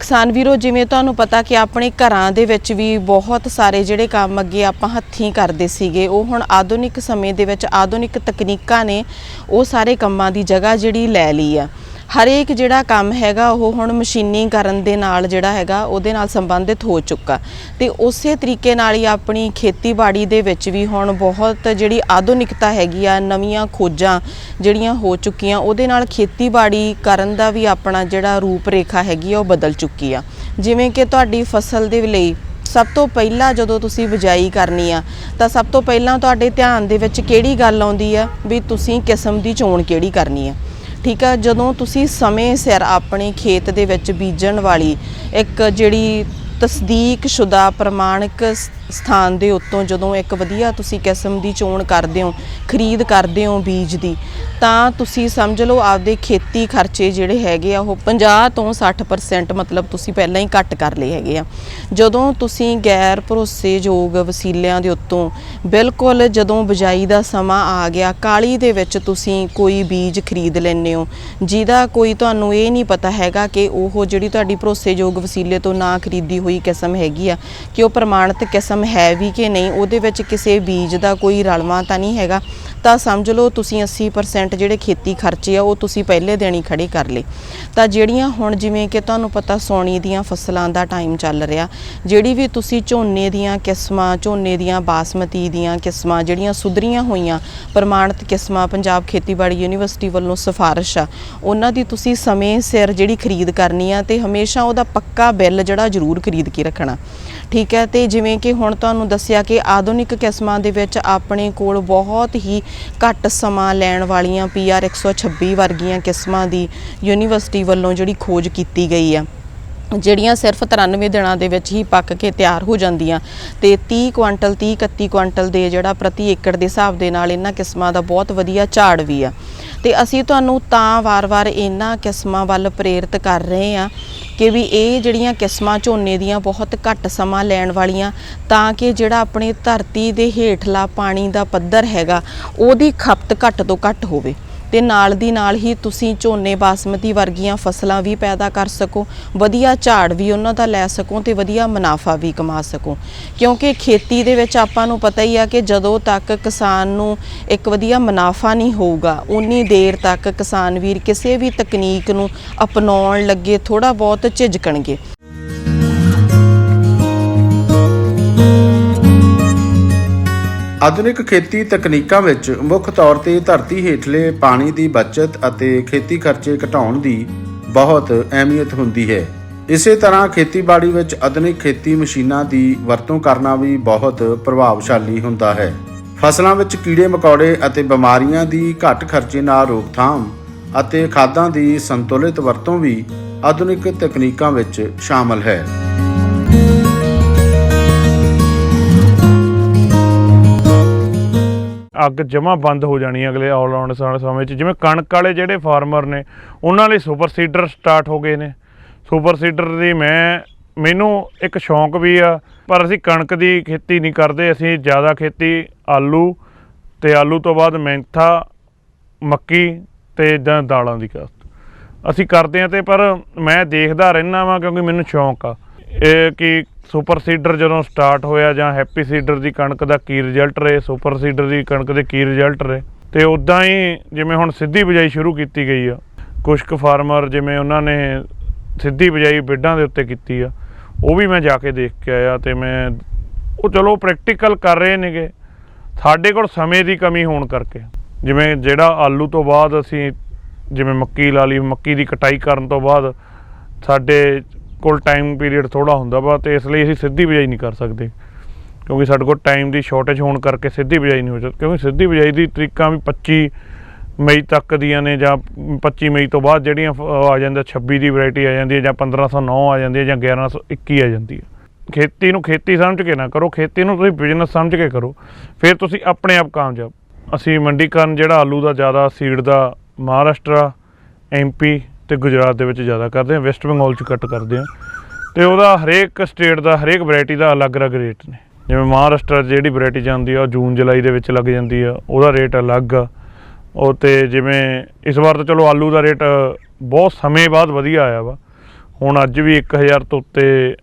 Speaker 4: ਕਿਸਾਨ ਵੀਰੋ, ਜਿਵੇਂ ਤੁਹਾਨੂੰ ਪਤਾ ਕਿ ਆਪਣੇ ਘਰਾਂ ਦੇ ਵਿੱਚ ਵੀ ਬਹੁਤ ਸਾਰੇ ਜਿਹੜੇ ਕੰਮ ਅੱਗੇ ਆਪਾਂ ਹੱਥੀਂ ਕਰਦੇ ਸੀਗੇ, ਉਹ ਹੁਣ ਆਧੁਨਿਕ ਸਮੇਂ ਦੇ ਵਿੱਚ ਆਧੁਨਿਕ ਤਕਨੀਕਾਂ ਨੇ, ਉਹ ਸਾਰੇ ਕੰਮਾਂ ਦੀ ਜਗ੍ਹਾ ਜਿਹੜੀ ਲੈ ਲਈ ਆ। ਹਰੇਕ ਜਿਹੜਾ ਕੰਮ ਹੈਗਾ, ਉਹ ਹੁਣ ਮਸ਼ੀਨੀਕਰਨ ਦੇ ਨਾਲ ਜਿਹੜਾ ਹੈਗਾ, ਉਹਦੇ ਨਾਲ ਸੰਬੰਧਿਤ ਹੋ ਚੁੱਕਾ। ਤੇ ਉਸੇ ਤਰੀਕੇ ਨਾਲ ਹੀ ਆਪਣੀ ਖੇਤੀਬਾੜੀ ਦੇ ਵਿੱਚ ਵੀ ਹੁਣ ਬਹੁਤ ਜਿਹੜੀ ਆਧੁਨਿਕਤਾ ਹੈਗੀ ਆ, ਨਵੀਆਂ ਖੋਜਾਂ ਜਿਹੜੀਆਂ ਹੋ ਚੁੱਕੀਆਂ, ਉਹਦੇ ਨਾਲ ਖੇਤੀਬਾੜੀ ਕਰਨ ਦਾ ਵੀ ਆਪਣਾ ਜਿਹੜਾ ਰੂਪ ਰੇਖਾ ਹੈਗੀ ਆ, ਉਹ ਬਦਲ ਚੁੱਕੀ ਆ। ਜਿਵੇਂ ਕਿ ਤੁਹਾਡੀ ਫਸਲ ਦੇ ਲਈ ਸਭ ਤੋਂ ਪਹਿਲਾਂ ਜਦੋਂ ਤੁਸੀਂ ਬਿਜਾਈ ਕਰਨੀ ਆ, ਤਾਂ ਸਭ ਤੋਂ ਪਹਿਲਾਂ ਤੁਹਾਡੇ ਧਿਆਨ ਦੇ ਵਿੱਚ ਕਿਹੜੀ ਗੱਲ ਆਉਂਦੀ ਆ, ਵੀ ਤੁਸੀਂ ਕਿਸਮ ਦੀ ਚੋਣ ਕਿਹੜੀ ਕਰਨੀ ਆ। ਠੀਕ ਆ, ਜਦੋਂ ਤੁਸੀਂ ਸਮੇਂ ਸਿਰ ਆਪਣੇ ਖੇਤ ਦੇ ਵਿੱਚ ਬੀਜਣ ਵਾਲੀ ਇੱਕ ਜਿਹੜੀ ਤਸਦੀਕਸ਼ੁਦਾ ਪ੍ਰਮਾਣਿਕ ਸਥਾਨ ਦੇ ਉੱਤੋਂ ਜਦੋਂ ਇੱਕ ਵਧੀਆ ਤੁਸੀਂ ਕਿਸਮ ਦੀ ਚੋਣ ਕਰਦੇ ਹੋ, ਖਰੀਦ ਕਰਦੇ ਹੋ ਬੀਜ ਦੀ, ਤਾਂ ਤੁਸੀਂ ਸਮਝ ਲਓ ਆਪਦੇ ਖੇਤੀ ਖਰਚੇ ਜਿਹੜੇ ਹੈਗੇ ਆ, ਉਹ 50 ਤੋਂ 60% ਮਤਲਬ ਤੁਸੀਂ ਪਹਿਲਾਂ ਹੀ ਘੱਟ ਕਰ ਲਏ ਹੈਗੇ ਆ। ਜਦੋਂ ਤੁਸੀਂ ਗੈਰ ਭਰੋਸੇਯੋਗ ਵਸੀਲਿਆਂ ਦੇ ਉੱਤੋਂ ਬਿਲਕੁਲ ਜਦੋਂ ਬਿਜਾਈ ਦਾ ਸਮਾਂ ਆ ਗਿਆ, ਕਾਲੀ ਦੇ ਵਿੱਚ ਤੁਸੀਂ ਕੋਈ ਬੀਜ ਖਰੀਦ ਲੈਂਦੇ ਹੋ, ਜਿਹਦਾ ਕੋਈ ਤੁਹਾਨੂੰ ਇਹ ਨਹੀਂ ਪਤਾ ਹੈਗਾ ਕਿ ਉਹ ਜਿਹੜੀ ਤੁਹਾਡੀ ਭਰੋਸੇਯੋਗ ਵਸੀਲੇ ਤੋਂ ਨਾ ਖਰੀਦੀ ਹੋਈ ਕਿਸਮ ਹੈਗੀ ਆ, ਕਿ ਉਹ ਪ੍ਰਮਾਣਿਤ ਕਿਸਮ ਕਿਸਮ ਹੈ ਵੀ ਕਿ ਨਹੀਂ, ਉਹਦੇ ਵਿੱਚ ਕਿਸੇ ਬੀਜ ਦਾ ਕੋਈ ਰਲਵਾ ਤਾਂ ਨਹੀਂ ਹੈਗਾ। ਤਾਂ ਸਮਝ ਲਓ ਤੁਸੀਂ 80% ਜਿਹੜੇ ਖੇਤੀ ਖਰਚੇ ਆ, ਉਹ ਤੁਸੀਂ ਪਹਿਲੇ ਦਿਨ ਹੀ ਖੜੇ ਕਰ ਲਏ। ਤਾਂ ਜਿਹੜੀਆਂ ਹੁਣ ਜਿਵੇਂ ਕਿ ਤੁਹਾਨੂੰ ਪਤਾ ਸੌਣੀ ਦੀਆਂ ਫਸਲਾਂ ਦਾ ਟਾਈਮ ਚੱਲ ਰਿਹਾ, ਜਿਹੜੀ ਵੀ ਤੁਸੀਂ ਝੋਨੇ ਦੀਆਂ ਕਿਸਮਾਂ, ਝੋਨੇ ਦੀਆਂ ਬਾਸਮਤੀ ਦੀਆਂ ਕਿਸਮਾਂ ਜਿਹੜੀਆਂ ਸੁਧਰੀਆਂ ਹੋਈਆਂ, ਪ੍ਰਮਾਣਿਤ ਕਿਸਮਾਂ, ਪੰਜਾਬ ਖੇਤੀਬਾੜੀ ਯੂਨੀਵਰਸਿਟੀ ਵੱਲੋਂ ਸਿਫਾਰਿਸ਼ ਆ, ਉਹਨਾਂ ਦੀ ਤੁਸੀਂ ਸਮੇਂ ਸਿਰ ਜਿਹੜੀ ਖਰੀਦ ਕਰਨੀ ਆ, ਤੇ ਹਮੇਸ਼ਾ ਉਹਦਾ ਪੱਕਾ ਬਿੱਲ ਜਿਹੜਾ ਜ਼ਰੂਰ ਖਰੀਦ ਕੇ ਰੱਖਣਾ। ਠੀਕ ਹੈ ਤੇ ਜਿਵੇਂ ਕਿ ਹੁਣ ਤੁਹਾਨੂੰ ਦੱਸਿਆ ਕਿ ਆਧੁਨਿਕ ਕਿਸਮਾਂ ਦੇ ਵਿੱਚ ਆਪਣੇ ਕੋਲ ਬਹੁਤ ਹੀ ਘੱਟ ਸਮਾਂ ਲੈਣ ਵਾਲੀਆਂ PR 126 ਵਰਗੀਆਂ ਕਿਸਮਾਂ ਦੀ ਯੂਨੀਵਰਸਿਟੀ ਵੱਲੋਂ ਜਿਹੜੀ ਖੋਜ ਕੀਤੀ ਗਈ ਆ। ਜਿਹੜੀਆਂ ਸਿਰਫ 93 ਦਿਨਾਂ ਦੇ ਵਿੱਚ ਹੀ ਪੱਕ ਕੇ ਤਿਆਰ ਹੋ ਜਾਂਦੀਆਂ ਤੇ 30 ਕੁਆਂਟਲ 30 31 ਕੁਆਂਟਲ ਦੇ ਜਿਹੜਾ ਪ੍ਰਤੀ ਏਕੜ ਦੇ ਹਿਸਾਬ ਦੇ ਨਾਲ ਇਹਨਾਂ ਕਿਸਮਾਂ ਦਾ ਬਹੁਤ ਵਧੀਆ ਝਾੜ ਵੀ ਆ। ਤੇ ਅਸੀਂ ਤੁਹਾਨੂੰ ਤਾਂ ਵਾਰ-ਵਾਰ ਇਹਨਾਂ ਕਿਸਮਾਂ ਵੱਲ ਪ੍ਰੇਰਿਤ ਕਰ ਰਹੇ ਹਾਂ ਕਿ ਵੀ ਇਹ ਜਿਹੜੀਆਂ ਕਿਸਮਾਂ ਝੋਨੇ ਦੀਆਂ ਬਹੁਤ ਘੱਟ ਸਮਾਂ ਲੈਣ ਵਾਲੀਆਂ, ਤਾਂ ਕਿ ਜਿਹੜਾ ਆਪਣੇ ਧਰਤੀ ਦੇ ਹੇਠਲਾ ਪਾਣੀ ਦਾ ਪੱਧਰ ਹੈਗਾ, ਉਹਦੀ ਖਪਤ ਘੱਟ ਤੋਂ ਘੱਟ ਹੋਵੇ। ਤੇ ਨਾਲ ਦੀ ਨਾਲ ਹੀ ਤੁਸੀਂ ਝੋਨੇ, ਬਾਸਮਤੀ ਵਰਗੀਆਂ ਫਸਲਾਂ ਵੀ ਪੈਦਾ ਕਰ ਸਕੋ, ਵਧੀਆ ਝਾੜ ਵੀ ਉਹਨਾਂ ਦਾ ਲੈ ਸਕੋ ਤੇ ਵਧੀਆ ਮੁਨਾਫਾ ਵੀ ਕਮਾ ਸਕੋ। ਕਿਉਂਕਿ ਖੇਤੀ ਦੇ ਵਿੱਚ ਆਪਾਂ ਨੂੰ ਪਤਾ ਹੀ ਆ ਕਿ ਜਦੋਂ ਤੱਕ ਕਿਸਾਨ ਨੂੰ ਇੱਕ ਵਧੀਆ ਮੁਨਾਫਾ ਨਹੀਂ ਹੋਊਗਾ, ਉਨੀ ਦੇਰ ਤੱਕ ਕਿਸਾਨ ਵੀਰ ਕਿਸੇ ਵੀ ਤਕਨੀਕ ਨੂੰ ਅਪਣਾਉਣ ਲੱਗੇ ਥੋੜਾ ਬਹੁਤ ਝਿਜਕਣਗੇ।
Speaker 1: ਆਧੁਨਿਕ ਖੇਤੀ ਤਕਨੀਕਾਂ ਵਿੱਚ ਮੁੱਖ ਤੌਰ ਤੇ ਧਰਤੀ ਹੇਠਲੇ ਪਾਣੀ ਦੀ ਬਚਤ ਅਤੇ ਖੇਤੀ ਖਰਚੇ ਘਟਾਉਣ ਦੀ ਬਹੁਤ ਅਹਿਮੀਅਤ ਹੁੰਦੀ ਹੈ। ਇਸੇ ਤਰ੍ਹਾਂ ਖੇਤੀਬਾੜੀ ਵਿੱਚ ਆਧੁਨਿਕ ਖੇਤੀ ਮਸ਼ੀਨਾਂ ਦੀ ਵਰਤੋਂ ਕਰਨਾ ਵੀ ਬਹੁਤ ਪ੍ਰਭਾਵਸ਼ਾਲੀ ਹੁੰਦਾ ਹੈ। ਫਸਲਾਂ ਵਿੱਚ ਕੀੜੇ ਮਕੌੜੇ ਅਤੇ ਬਿਮਾਰੀਆਂ ਦੀ ਘੱਟ ਖਰਚੇ ਨਾਲ ਰੋਕਥਾਮ ਅਤੇ ਖਾਦਾਂ ਦੀ ਸੰਤੁਲਿਤ ਵਰਤੋਂ ਵੀ ਆਧੁਨਿਕ ਤਕਨੀਕਾਂ ਵਿੱਚ ਸ਼ਾਮਲ ਹੈ।
Speaker 2: ਅੱਗ ਜਮਾ ਬੰਦ ਹੋ ਜਾਣੀ ਅਗਲੇ ਆਲ ਆਉਣ ਸਮੇਂ 'ਚ। ਜਿਵੇਂ ਕਣਕ ਵਾਲੇ ਜਿਹੜੇ ਫਾਰਮਰ ਨੇ, ਉਹਨਾਂ ਲਈ ਸੁਪਰ ਸੀਡਰ ਸਟਾਰਟ ਹੋ ਗਏ ਨੇ। ਸੁਪਰ ਸੀਡਰ ਦੀ ਮੈਂ, ਮੈਨੂੰ ਇੱਕ ਸ਼ੌਂਕ ਵੀ ਆ, ਪਰ ਅਸੀਂ ਕਣਕ ਦੀ ਖੇਤੀ ਨਹੀਂ ਕਰਦੇ, ਅਸੀਂ ਜ਼ਿਆਦਾ ਖੇਤੀ ਆਲੂ ਤੇ ਆਲੂ ਤੋਂ ਬਾਅਦ ਮੈਂਥਾ, ਮੱਕੀ ਤੇ ਜਾਂ ਦਾਲਾਂ ਦੀ ਕਾਸ਼ਤ। ਅਸੀਂ ਕਰਦੇ ਆ ਤੇ ਪਰ ਮੈਂ ਦੇਖਦਾ ਰਹਿਣਾ ਵਾਂ ਕਿਉਂਕਿ ਮੈਨੂੰ ਸ਼ੌਂਕ ਆ। ਇਹ ਕਿ ਸੁਪਰ ਸੀਡਰ ਜਦੋਂ ਸਟਾਰਟ ਹੋਇਆ ਜਾਂ ਹੈਪੀ ਸੀਡਰ ਦੀ ਕਣਕ ਦਾ ਕੀ ਰਿਜ਼ਲਟ ਰਹੇ, ਸੁਪਰ ਸੀਡਰ ਦੀ ਕਣਕ ਦੇ ਕੀ ਰਿਜ਼ਲਟ ਰਹੇ, ਤੇ ਉਦਾਂ ਹੀ ਜਿਵੇਂ ਹੁਣ ਸਿੱਧੀ ਬਿਜਾਈ ਸ਼ੁਰੂ ਕੀਤੀ ਗਈ ਆ ਕੁਝ ਕੁ ਫਾਰਮਰ ਜਿਵੇਂ ਉਹਨਾਂ ਨੇ ਸਿੱਧੀ ਬਿਜਾਈ ਬੇਡਾਂ ਦੇ ਉੱਤੇ ਕੀਤੀ ਆ, ਉਹ ਵੀ ਮੈਂ ਜਾ ਕੇ ਦੇਖ ਕੇ ਆਇਆ ਤੇ ਮੈਂ, ਉਹ ਚਲੋ ਪ੍ਰੈਕਟੀਕਲ ਕਰ ਰਹੇ ਨੇਗੇ, ਸਾਡੇ ਕੋਲ ਸਮੇਂ ਦੀ ਕਮੀ ਹੋਣ ਕਰਕੇ, ਜਿਵੇਂ ਜਿਹੜਾ ਆਲੂ ਤੋਂ ਬਾਅਦ ਅਸੀਂ ਜਿਵੇਂ ਮੱਕੀ ਲਾ ਲਈ, ਮੱਕੀ ਦੀ ਕਟਾਈ ਕਰਨ ਤੋਂ ਬਾਅਦ ਸਾਡੇ ਕੋਲ ਟਾਈਮ ਪੀਰੀਅਡ ਥੋੜਾ ਹੁੰਦਾ ਵਾ ਤੇ ਇਸ ਲਈ ਅਸੀਂ ਸਿੱਧੀ ਬਿਜਾਈ ਨਹੀਂ ਕਰ ਸਕਦੇ। ਕਿਉਂਕਿ ਸਾਡੇ ਕੋਲ ਟਾਈਮ ਦੀ ਸ਼ਾਰਟੇਜ ਹੋਣ ਕਰਕੇ ਸਿੱਧੀ ਬਿਜਾਈ ਨਹੀਂ ਹੋ ਸਕਦੀ। ਕਿਉਂਕਿ ਸਿੱਧੀ ਬਿਜਾਈ ਦੀ ਤਰੀਕਾਂ ਵੀ 25 ਮਈ ਤੱਕ ਦੀਆਂ ਨੇ ਜਾਂ 25 ਮਈ ਤੋਂ ਬਾਅਦ ਜਿਹੜੀਆਂ ਆ ਜਾਂਦਾ 26 ਦੀ ਵੈਰਾਈਟੀ ਆ ਜਾਂਦੀ ਹੈ ਜਾਂ 1509 ਆ ਜਾਂਦੀ ਹੈ ਜਾਂ 1121 ਆ ਜਾਂਦੀ ਹੈ। ਖੇਤੀ ਨੂੰ ਖੇਤੀ ਸਮਝ ਕੇ ਨਾ ਕਰੋ, ਖੇਤੀ ਨੂੰ ਤੁਸੀਂ ਬਿਜ਼ਨਸ ਸਮਝ ਕੇ ਕਰੋ। ਫਿਰ ਤੁਸੀਂ ਆਪਣੇ ਆਪ ਕਾਮਯਾਬ। ਅਸੀਂ ਮੰਡੀਕਰਨ ਜਿਹੜਾ ਆਲੂ ਦਾ ਜ਼ਿਆਦਾ, ਸੀਡ ਦਾ, ਮਹਾਰਾਸ਼ਟਰ ਐਮਪੀ ਤੇ ਗੁਜਰਾਤ ਦੇ ਵਿੱਚ ਜ਼ਿਆਦਾ ਕਰਦੇ ਆ ਵੈਸਟ ਬੰਗਾਲ 'ਚ ਘੱਟ ਕਰਦੇ ਆ। ਤੇ ਉਹਦਾ ਹਰੇਕ ਸਟੇਟ ਦਾ, ਹਰੇਕ ਵੈਰਾਈਟੀ ਦਾ ਅਲੱਗ-ਅਲੱਗ ਰੇਟ ਨੇ। ਜਿਵੇਂ ਮਹਾਰਾਸ਼ਟਰ 'ਚ ਜਿਹੜੀ ਵੈਰਾਈਟੀ ਜਾਂਦੀ ਆ, ਉਹ ਜੂਨ, ਜੁਲਾਈ ਦੇ ਵਿੱਚ ਲੱਗ ਜਾਂਦੀ ਆ, ਉਹਦਾ ਰੇਟ ਅਲੱਗ ਆ। ਉਹ ਤੇ ਜਿਵੇਂ ਇਸ ਵਾਰ ਤਾਂ ਚਲੋ ਆਲੂ ਦਾ ਰੇਟ ਬਹੁਤ ਸਮੇਂ ਬਾਅਦ ਵਧੀਆ ਆਇਆ ਵਾ। ਹੁਣ ਅੱਜ ਵੀ 1000 ਤੋਂ ਉੱਤੇ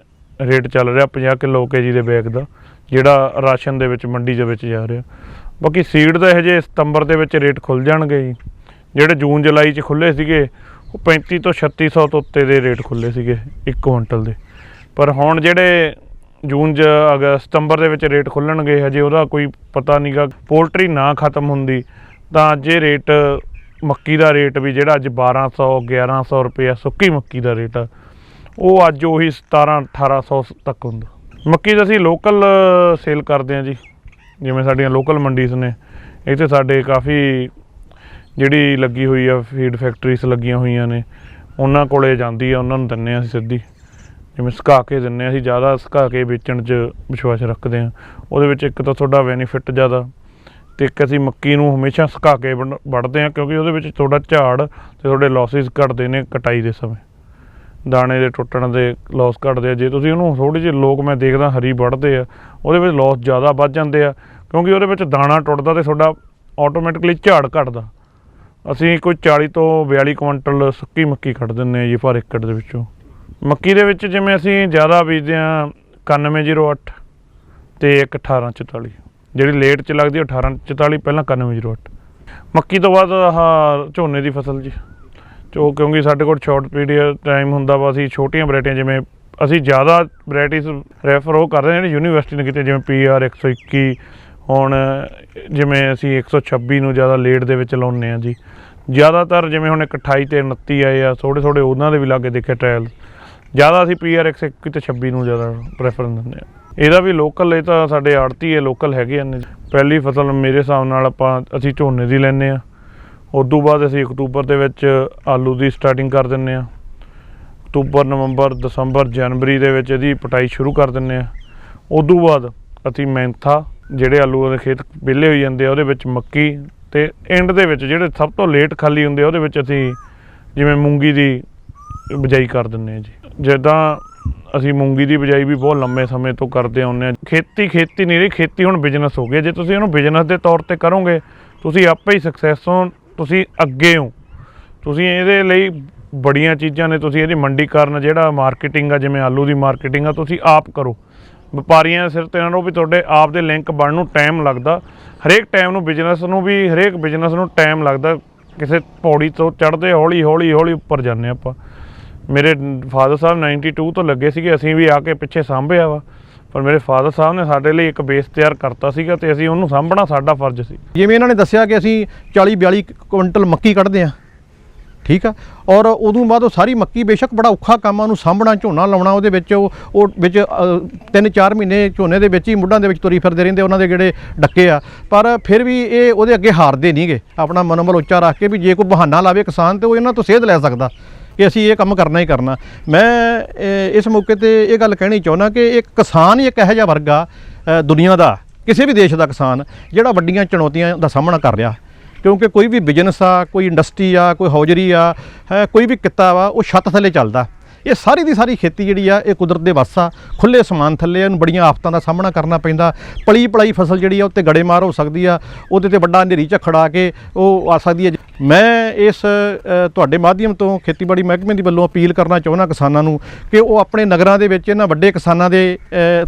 Speaker 2: ਰੇਟ ਚੱਲ ਰਿਹਾ 50 ਕਿਲੋ ਕੇਜੀ ਦੇ ਬੈਗ ਦਾ, ਜਿਹੜਾ ਰਾਸ਼ਨ ਦੇ ਵਿੱਚ, ਮੰਡੀ ਦੇ ਵਿੱਚ ਜਾ ਰਿਹਾ। ਬਾਕੀ ਸੀਡ ਦਾ ਇਹ ਜੇ ਸਤੰਬਰ ਦੇ ਵਿੱਚ ਰੇਟ ਖੁੱਲ ਜਾਣਗੇ ਜੀ। ਜਿਹੜੇ ਜੂਨ, ਜੁਲਾਈ 'ਚ ਖੁੱਲੇ ਸੀਗੇ ਉਹ 35 ਤੋਂ 3600 ਤੋਂ ਉੱਤੇ ਦੇ ਰੇਟ ਖੁੱਲੇ ਸੀਗੇ ਇੱਕ ਕੁਇੰਟਲ ਦੇ। ਪਰ ਹੁਣ ਜਿਹੜੇ ਜੂਨ ਜ ਅਗਸਤ ਸਤੰਬਰ ਦੇ ਵਿੱਚ ਰੇਟ ਖੁੱਲਣਗੇ ਹਜੇ ਉਹਦਾ ਕੋਈ ਪਤਾ ਨਹੀਂਗਾ ਪੋਲਟਰੀ ਨਾ ਖਤਮ ਹੁੰਦੀ, ਤਾਂ ਅੱਜ ਇਹ ਰੇਟ ਮੱਕੀ ਦਾ ਰੇਟ ਵੀ ਜਿਹੜਾ ਅੱਜ 1200 1100 ਰੁਪਏ ਸੁੱਕੀ ਮੱਕੀ ਦਾ ਰੇਟ ਆ, ਉਹ ਅੱਜ ਉਹੀ 17 1800 ਤੱਕ ਹੁੰਦਾ। ਮੱਕੀ ਤਾਂ ਅਸੀਂ ਲੋਕਲ ਸੇਲ ਕਰਦੇ ਹਾਂ ਜੀ, ਜਿਵੇਂ ਸਾਡੀਆਂ ਲੋਕਲ ਮੰਡੀਜ਼ ਨੇ ਇੱਥੇ ਸਾਡੇ ਕਾਫੀ ਜਿਹੜੀ ਲੱਗੀ ਹੋਈ ਆ ਫੀਡ ਫੈਕਟਰੀਜ਼ ਲੱਗੀਆਂ ਹੋਈਆਂ ਨੇ, ਉਹਨਾਂ ਕੋਲੇ ਜਾਂਦੀ ਆ, ਉਹਨਾਂ ਨੂੰ ਦਿੰਨੇ ਆ ਅਸੀਂ ਸਿੱਧੀ। ਜਿਵੇਂ ਸੁਕਾ ਕੇ ਦਿੰਨੇ ਆ, ਅਸੀਂ ਜ਼ਿਆਦਾ ਸੁਕਾ ਕੇ ਵੇਚਣ 'ਚ ਵਿਸ਼ਵਾਸ ਰੱਖਦੇ ਆ। ਉਹਦੇ ਵਿੱਚ ਇੱਕ ਤਾਂ ਤੁਹਾਡਾ ਬੈਨੀਫਿਟ ਜ਼ਿਆਦਾ ਤੇ ਇੱਕ ਅਸੀਂ ਮੱਕੀ ਨੂੰ ਹਮੇਸ਼ਾ ਸੁਕਾ ਕੇ ਵੰਡ- ਵੱਢਦੇ ਆ, ਕਿਉਂਕਿ ਉਹਦੇ ਵਿੱਚ ਤੁਹਾਡਾ ਝਾੜ ਤੇ ਤੁਹਾਡੇ ਲਾਸਿਸ ਘਟਦੇ ਨੇ ਕਟਾਈ ਦੇ ਸਮੇਂ। ਦਾਣੇ ਦੇ ਟੁੱਟਣ ਦੇ ਲਾਸ ਘਟਦੇ ਆ। ਜੇ ਤੁਸੀਂ ਉਹਨੂੰ ਥੋੜੀ ਜਿਹੀ ਲੋਕ ਮੈਂ ਦੇਖਦਾ ਹਰੀ ਵੜਦੇ ਆ, ਉਹਦੇ ਵਿੱਚ ਲਾਸ ਜ਼ਿਆਦਾ ਵੱਧ ਜਾਂਦੇ ਆ, ਕਿਉਂਕਿ ਉਹਦੇ ਵਿੱਚ ਦਾਣਾ ਟੁੱਟਦਾ ਤੇ ਤੁਹਾਡਾ ਆਟੋਮੈਟਿਕਲੀ ਝਾੜ ਘਟਦਾ। ਅਸੀਂ ਕੋਈ 40 ਤੋਂ 42 ਕੁਇੰਟਲ ਸੁੱਕੀ ਮੱਕੀ ਕੱਢ ਦਿੰਨੇ ਆ ਜੀ ਪਰ ਏਕੜ ਦੇ ਵਿੱਚੋਂ। ਮੱਕੀ ਦੇ ਵਿੱਚ ਜਿਵੇਂ ਅਸੀਂ ਜ਼ਿਆਦਾ ਬੀਜਦੇ ਆ 9108 ਤੇ ਇੱਕ 1844 ਜਿਹੜੀ ਲੇਟ ਚ ਲੱਗਦੀ ਉਹ 1844 ਪਹਿਲਾਂ 9108 ਮੱਕੀ ਤੋਂ ਬਾਅਦ ਆਹ ਝੋਨੇ ਦੀ ਫਸਲ ਜੀ। ਜੋ ਕਿਉਂਕਿ ਸਾਡੇ ਕੋਲ ਸ਼ਾਰਟ ਪੀਰੀਅਡ ਟਾਈਮ ਹੁੰਦਾ ਵਾ, ਅਸੀਂ ਛੋਟੀਆਂ ਵੈਰਾਈਟੀਆਂ ਜਿਵੇਂ ਅਸੀਂ ਜ਼ਿਆਦਾ ਵੈਰਾਈਟੀਜ਼ ਰੈਫਰ ਉਹ ਕਰਦੇ ਹਾਂ ਜਿਹੜੀ ਯੂਨੀਵਰਸਿਟੀ ਨੇ ਕੀਤੇ ਜਿਵੇਂ ਪੀਆਰ 121 ਹੁਣ ਜਿਵੇਂ ਅਸੀਂ 126 ਨੂੰ ਜ਼ਿਆਦਾ ਲੇਟ ਦੇ ਵਿੱਚ ਲਾਉਂਦੇ ਆ ਜੀ, ਜ਼ਿਆਦਾਤਰ ਜਿਵੇਂ ਹੁਣ ਇੱਕ 28 ਤੇ 29 ਆਏ ਆ ਥੋੜੇ ਥੋੜੇ ਉਹਨਾਂ ਦੇ ਵੀ ਲਾਗੇ ਦੇਖੇ ਟ੍ਰਾਇਲ ਜ਼ਿਆਦਾ ਅਸੀਂ ਪੀਆਰ 121 ਤੇ 26 ਨੂੰ ਜ਼ਿਆਦਾ ਪ੍ਰੈਫਰੈਂਸ ਦਿੰਦੇ ਆ ਇਹਦਾ ਵੀ ਲੋਕਲ ਇਹ ਤਾਂ ਸਾਡੇ ਆੜਤੀ ਹੈ ਲੋਕਲ ਹੈਗੇ ਨੇ ਪਹਿਲੀ ਫਸਲ ਮੇਰੇ ਹਿਸਾਬ ਨਾਲ ਆਪਾਂ, ਅਸੀਂ ਝੋਨੇ ਦੀ ਲੈਨੇ ਆ ਤੋਂ ਬਾਅਦ ਅਸੀਂ ਅਕਤੂਬਰ ਦੇ ਵਿੱਚ ਆਲੂ ਦੀ ਸਟਾਰਟਿੰਗ ਕਰ ਦਿੰਨੇ ਆ ਅਕਤੂਬਰ, ਨਵੰਬਰ, ਦਸੰਬਰ, ਜਨਵਰੀ ਦੇ ਵਿੱਚ ਇਹਦੀ ਪਟਾਈ ਸ਼ੁਰੂ ਕਰ ਦਿੰਨੇ ਆ ਤੋਂ ਬਾਅਦ ਅਸੀਂ ਮੈਂਥਾ ਜਿਹੜੇ ਆਲੂ ਦੇ ਖੇਤ ਵਿਹਲੇ ਹੋਈ ਜਾਂਦੇ ਆ, ਉਹਦੇ ਵਿੱਚ ਮੱਕੀ ਤੇ ਐਂਡ ਦੇ ਵਿੱਚ ਜਿਹੜੇ ਸਭ ਤੋਂ ਲੇਟ ਖਾਲੀ ਹੁੰਦੇ ਆ, ਉਹਦੇ ਵਿੱਚ ਅਸੀਂ ਜਿਵੇਂ ਮੂੰਗੀ ਦੀ ਬਿਜਾਈ ਕਰ ਦਿੰਨੇ ਆ ਜੀ। ਜਿੱਦਾਂ ਅਸੀਂ ਮੂੰਗੀ ਦੀ ਬਿਜਾਈ ਵੀ ਬਹੁਤ ਲੰਮੇ ਸਮੇਂ ਤੋਂ ਕਰਦੇ ਆਉਂਦੇ ਆ ਖੇਤੀ ਖੇਤੀ ਨਹੀਂ ਰਹੀ, ਖੇਤੀ ਹੁਣ ਬਿਜ਼ਨਸ ਹੋ ਗਿਆ ਜੇ ਤੁਸੀਂ ਇਹਨੂੰ ਬਿਜ਼ਨਸ ਦੇ ਤੌਰ ਤੇ ਕਰੋਗੇ, ਤੁਸੀਂ ਆਪੇ ਹੀ ਸਕਸੈਸ ਹੋ, ਤੁਸੀਂ ਅੱਗੇ ਹੋ। ਤੁਸੀਂ ਇਹਦੇ ਲਈ ਬੜੀਆਂ ਚੀਜ਼ਾਂ ਨੇ, ਤੁਸੀਂ ਇਹਦੀ ਮੰਡੀਕਰਨ ਜਿਹੜਾ ਮਾਰਕੀਟਿੰਗ ਆ, ਜਿਵੇਂ ਆਲੂ ਦੀ ਮਾਰਕੀਟਿੰਗ ਆ, ਤੁਸੀਂ ਆਪ ਕਰੋ। ਵਪਾਰੀਆਂ ਦੇ ਸਿਰ ਤੇ ਨਾ ਰਹੋ ਵੀ ਤੁਹਾਡੇ ਆਪ ਦੇ ਲਿੰਕ ਬਣਨ ਨੂੰ ਟਾਈਮ ਲੱਗਦਾ। ਹਰੇਕ ਟਾਈਮ ਨੂੰ ਬਿਜ਼ਨਸ ਨੂੰ ਵੀ, ਹਰੇਕ ਬਿਜ਼ਨਸ ਨੂੰ ਟਾਈਮ ਲੱਗਦਾ। ਕਿਸੇ ਪੌੜੀ ਤੋਂ ਚੜ੍ਹਦੇ ਹੌਲੀ ਹੌਲੀ ਹੌਲੀ ਉੱਪਰ ਜਾਂਦੇ ਆਪਾਂ। ਮੇਰੇ ਫਾਦਰ ਸਾਹਿਬ 92 ਤੋਂ ਲੱਗੇ ਸੀਗੇ, ਅਸੀਂ ਵੀ ਆ ਕੇ ਪਿੱਛੇ ਸਾਂਭਿਆ ਵਾ। ਪਰ ਮੇਰੇ ਫਾਦਰ ਸਾਹਿਬ ਨੇ ਸਾਡੇ ਲਈ ਇੱਕ ਬੇਸ ਤਿਆਰ ਕਰਤਾ ਸੀਗਾ ਤੇ ਅਸੀਂ ਉਹਨੂੰ ਸਾਂਭਣਾ ਸਾਡਾ ਫਰਜ਼ ਸੀ।
Speaker 3: ਜਿਵੇਂ ਇਹਨਾਂ ਨੇ ਦੱਸਿਆ ਕਿ ਅਸੀਂ 40 42 ਕੁਇੰਟਲ ਮੱਕੀ ਕੱਢਦੇ ਆ ਠੀਕ ਆ? ਔਰ ਉਦੋਂ ਬਾਅਦ ਉਹ ਸਾਰੀ ਮੱਕੀ ਬੇਸ਼ੱਕ ਬੜਾ ਔਖਾ ਕੰਮ ਆ, ਉਹਨੂੰ ਸਾਂਭਣਾ, ਝੋਨਾ ਲਾਉਣਾ ਉਹਦੇ ਵਿੱਚ, ਉਹ ਉਹ ਵਿੱਚ 3-4 ਮਹੀਨੇ ਝੋਨੇ ਦੇ ਵਿੱਚ ਹੀ ਮੁੱਢਾਂ ਦੇ ਵਿੱਚ ਤੁਰੀ ਫਿਰਦੇ ਰਹਿੰਦੇ ਉਹਨਾਂ ਦੇ ਜਿਹੜੇ ਡੱਕੇ ਆ। ਪਰ ਫਿਰ ਵੀ ਇਹ ਉਹਦੇ ਅੱਗੇ ਹਾਰਦੇ ਨਹੀਂਗੇ ਆਪਣਾ ਮਨੋਬਲ ਉੱਚਾ ਰੱਖ ਕੇ ਵੀ ਜੇ ਕੋਈ ਬਹਾਨਾ ਲਾਵੇ ਕਿਸਾਨ ਤੇ ਉਹ ਇਹਨਾਂ ਤੋਂ ਸੇਧ ਲੈ ਸਕਦਾ ਕਿ ਅਸੀਂ ਇਹ ਕੰਮ ਕਰਨਾ ਹੀ ਕਰਨਾ। ਮੈਂ ਇਸ ਮੌਕੇ ਤੇ ਇਹ ਗੱਲ ਕਹਿਣੀ ਚਾਹੁੰਦਾ ਕਿ ਇੱਕ ਕਿਸਾਨ ਹੀ ਇੱਕ ਇਹੋ ਜਿਹਾ ਵਰਗ ਆ ਦੁਨੀਆ ਦਾ, ਕਿਸੇ ਵੀ ਦੇਸ਼ ਦਾ ਕਿਸਾਨ, ਜਿਹੜਾ ਵੱਡੀਆਂ ਚੁਣੌਤੀਆਂ ਦਾ ਸਾਹਮਣਾ ਕਰ ਰਿਹਾ। ਕਿਉਂਕਿ ਕੋਈ ਵੀ ਬਿਜ਼ਨਸ ਆ, ਕੋਈ ਇੰਡਸਟਰੀ ਆ, ਕੋਈ ਹੌਜਰੀ ਆ, ਹੈ, ਕੋਈ ਵੀ ਕਿੱਤਾ ਵਾ, ਉਹ ਛੱਤ ਥੱਲੇ ਚੱਲਦਾ। ਇਹ ਸਾਰੀ ਦੀ ਸਾਰੀ ਖੇਤੀ ਜਿਹੜੀ ਆ, ਇਹ ਕੁਦਰਤ ਦੇ ਵੱਸ ਆ। ਖੁੱਲੇ ਸਮਾਨ ਥੱਲੇ ਇਹਨੂੰ ਬੜੀਆਂ ਆਫਤਾਂ ਦਾ ਸਾਹਮਣਾ ਕਰਨਾ ਪੈਂਦਾ। ਪਲੀ ਪਲਾਈ ਫਸਲ ਜਿਹੜੀ ਆ, ਉੱਤੇ ਗੜੇ ਮਾਰ ਹੋ ਸਕਦੀ ਆ, ਉਹਦੇ ਤੇ ਵੱਡਾ ਹਨੇਰੀ ਝੱਖੜ ਆ ਕੇ ਉਹ ਆ ਸਕਦੀ ਹੈ ਮੈਂ ਇਸ ਤੁਹਾਡੇ ਮਾਧਿਅਮ ਤੋਂ ਖੇਤੀਬਾੜੀ ਮਹਿਕਮੇ ਦੀ ਵੱਲੋਂ ਅਪੀਲ ਕਰਨਾ ਚਾਹੁੰਦਾ ਕਿਸਾਨਾਂ ਨੂੰ ਕਿ ਉਹ ਆਪਣੇ ਨਗਰਾਂ ਦੇ ਵਿੱਚ ਇਹਨਾਂ ਵੱਡੇ ਕਿਸਾਨਾਂ ਦੇ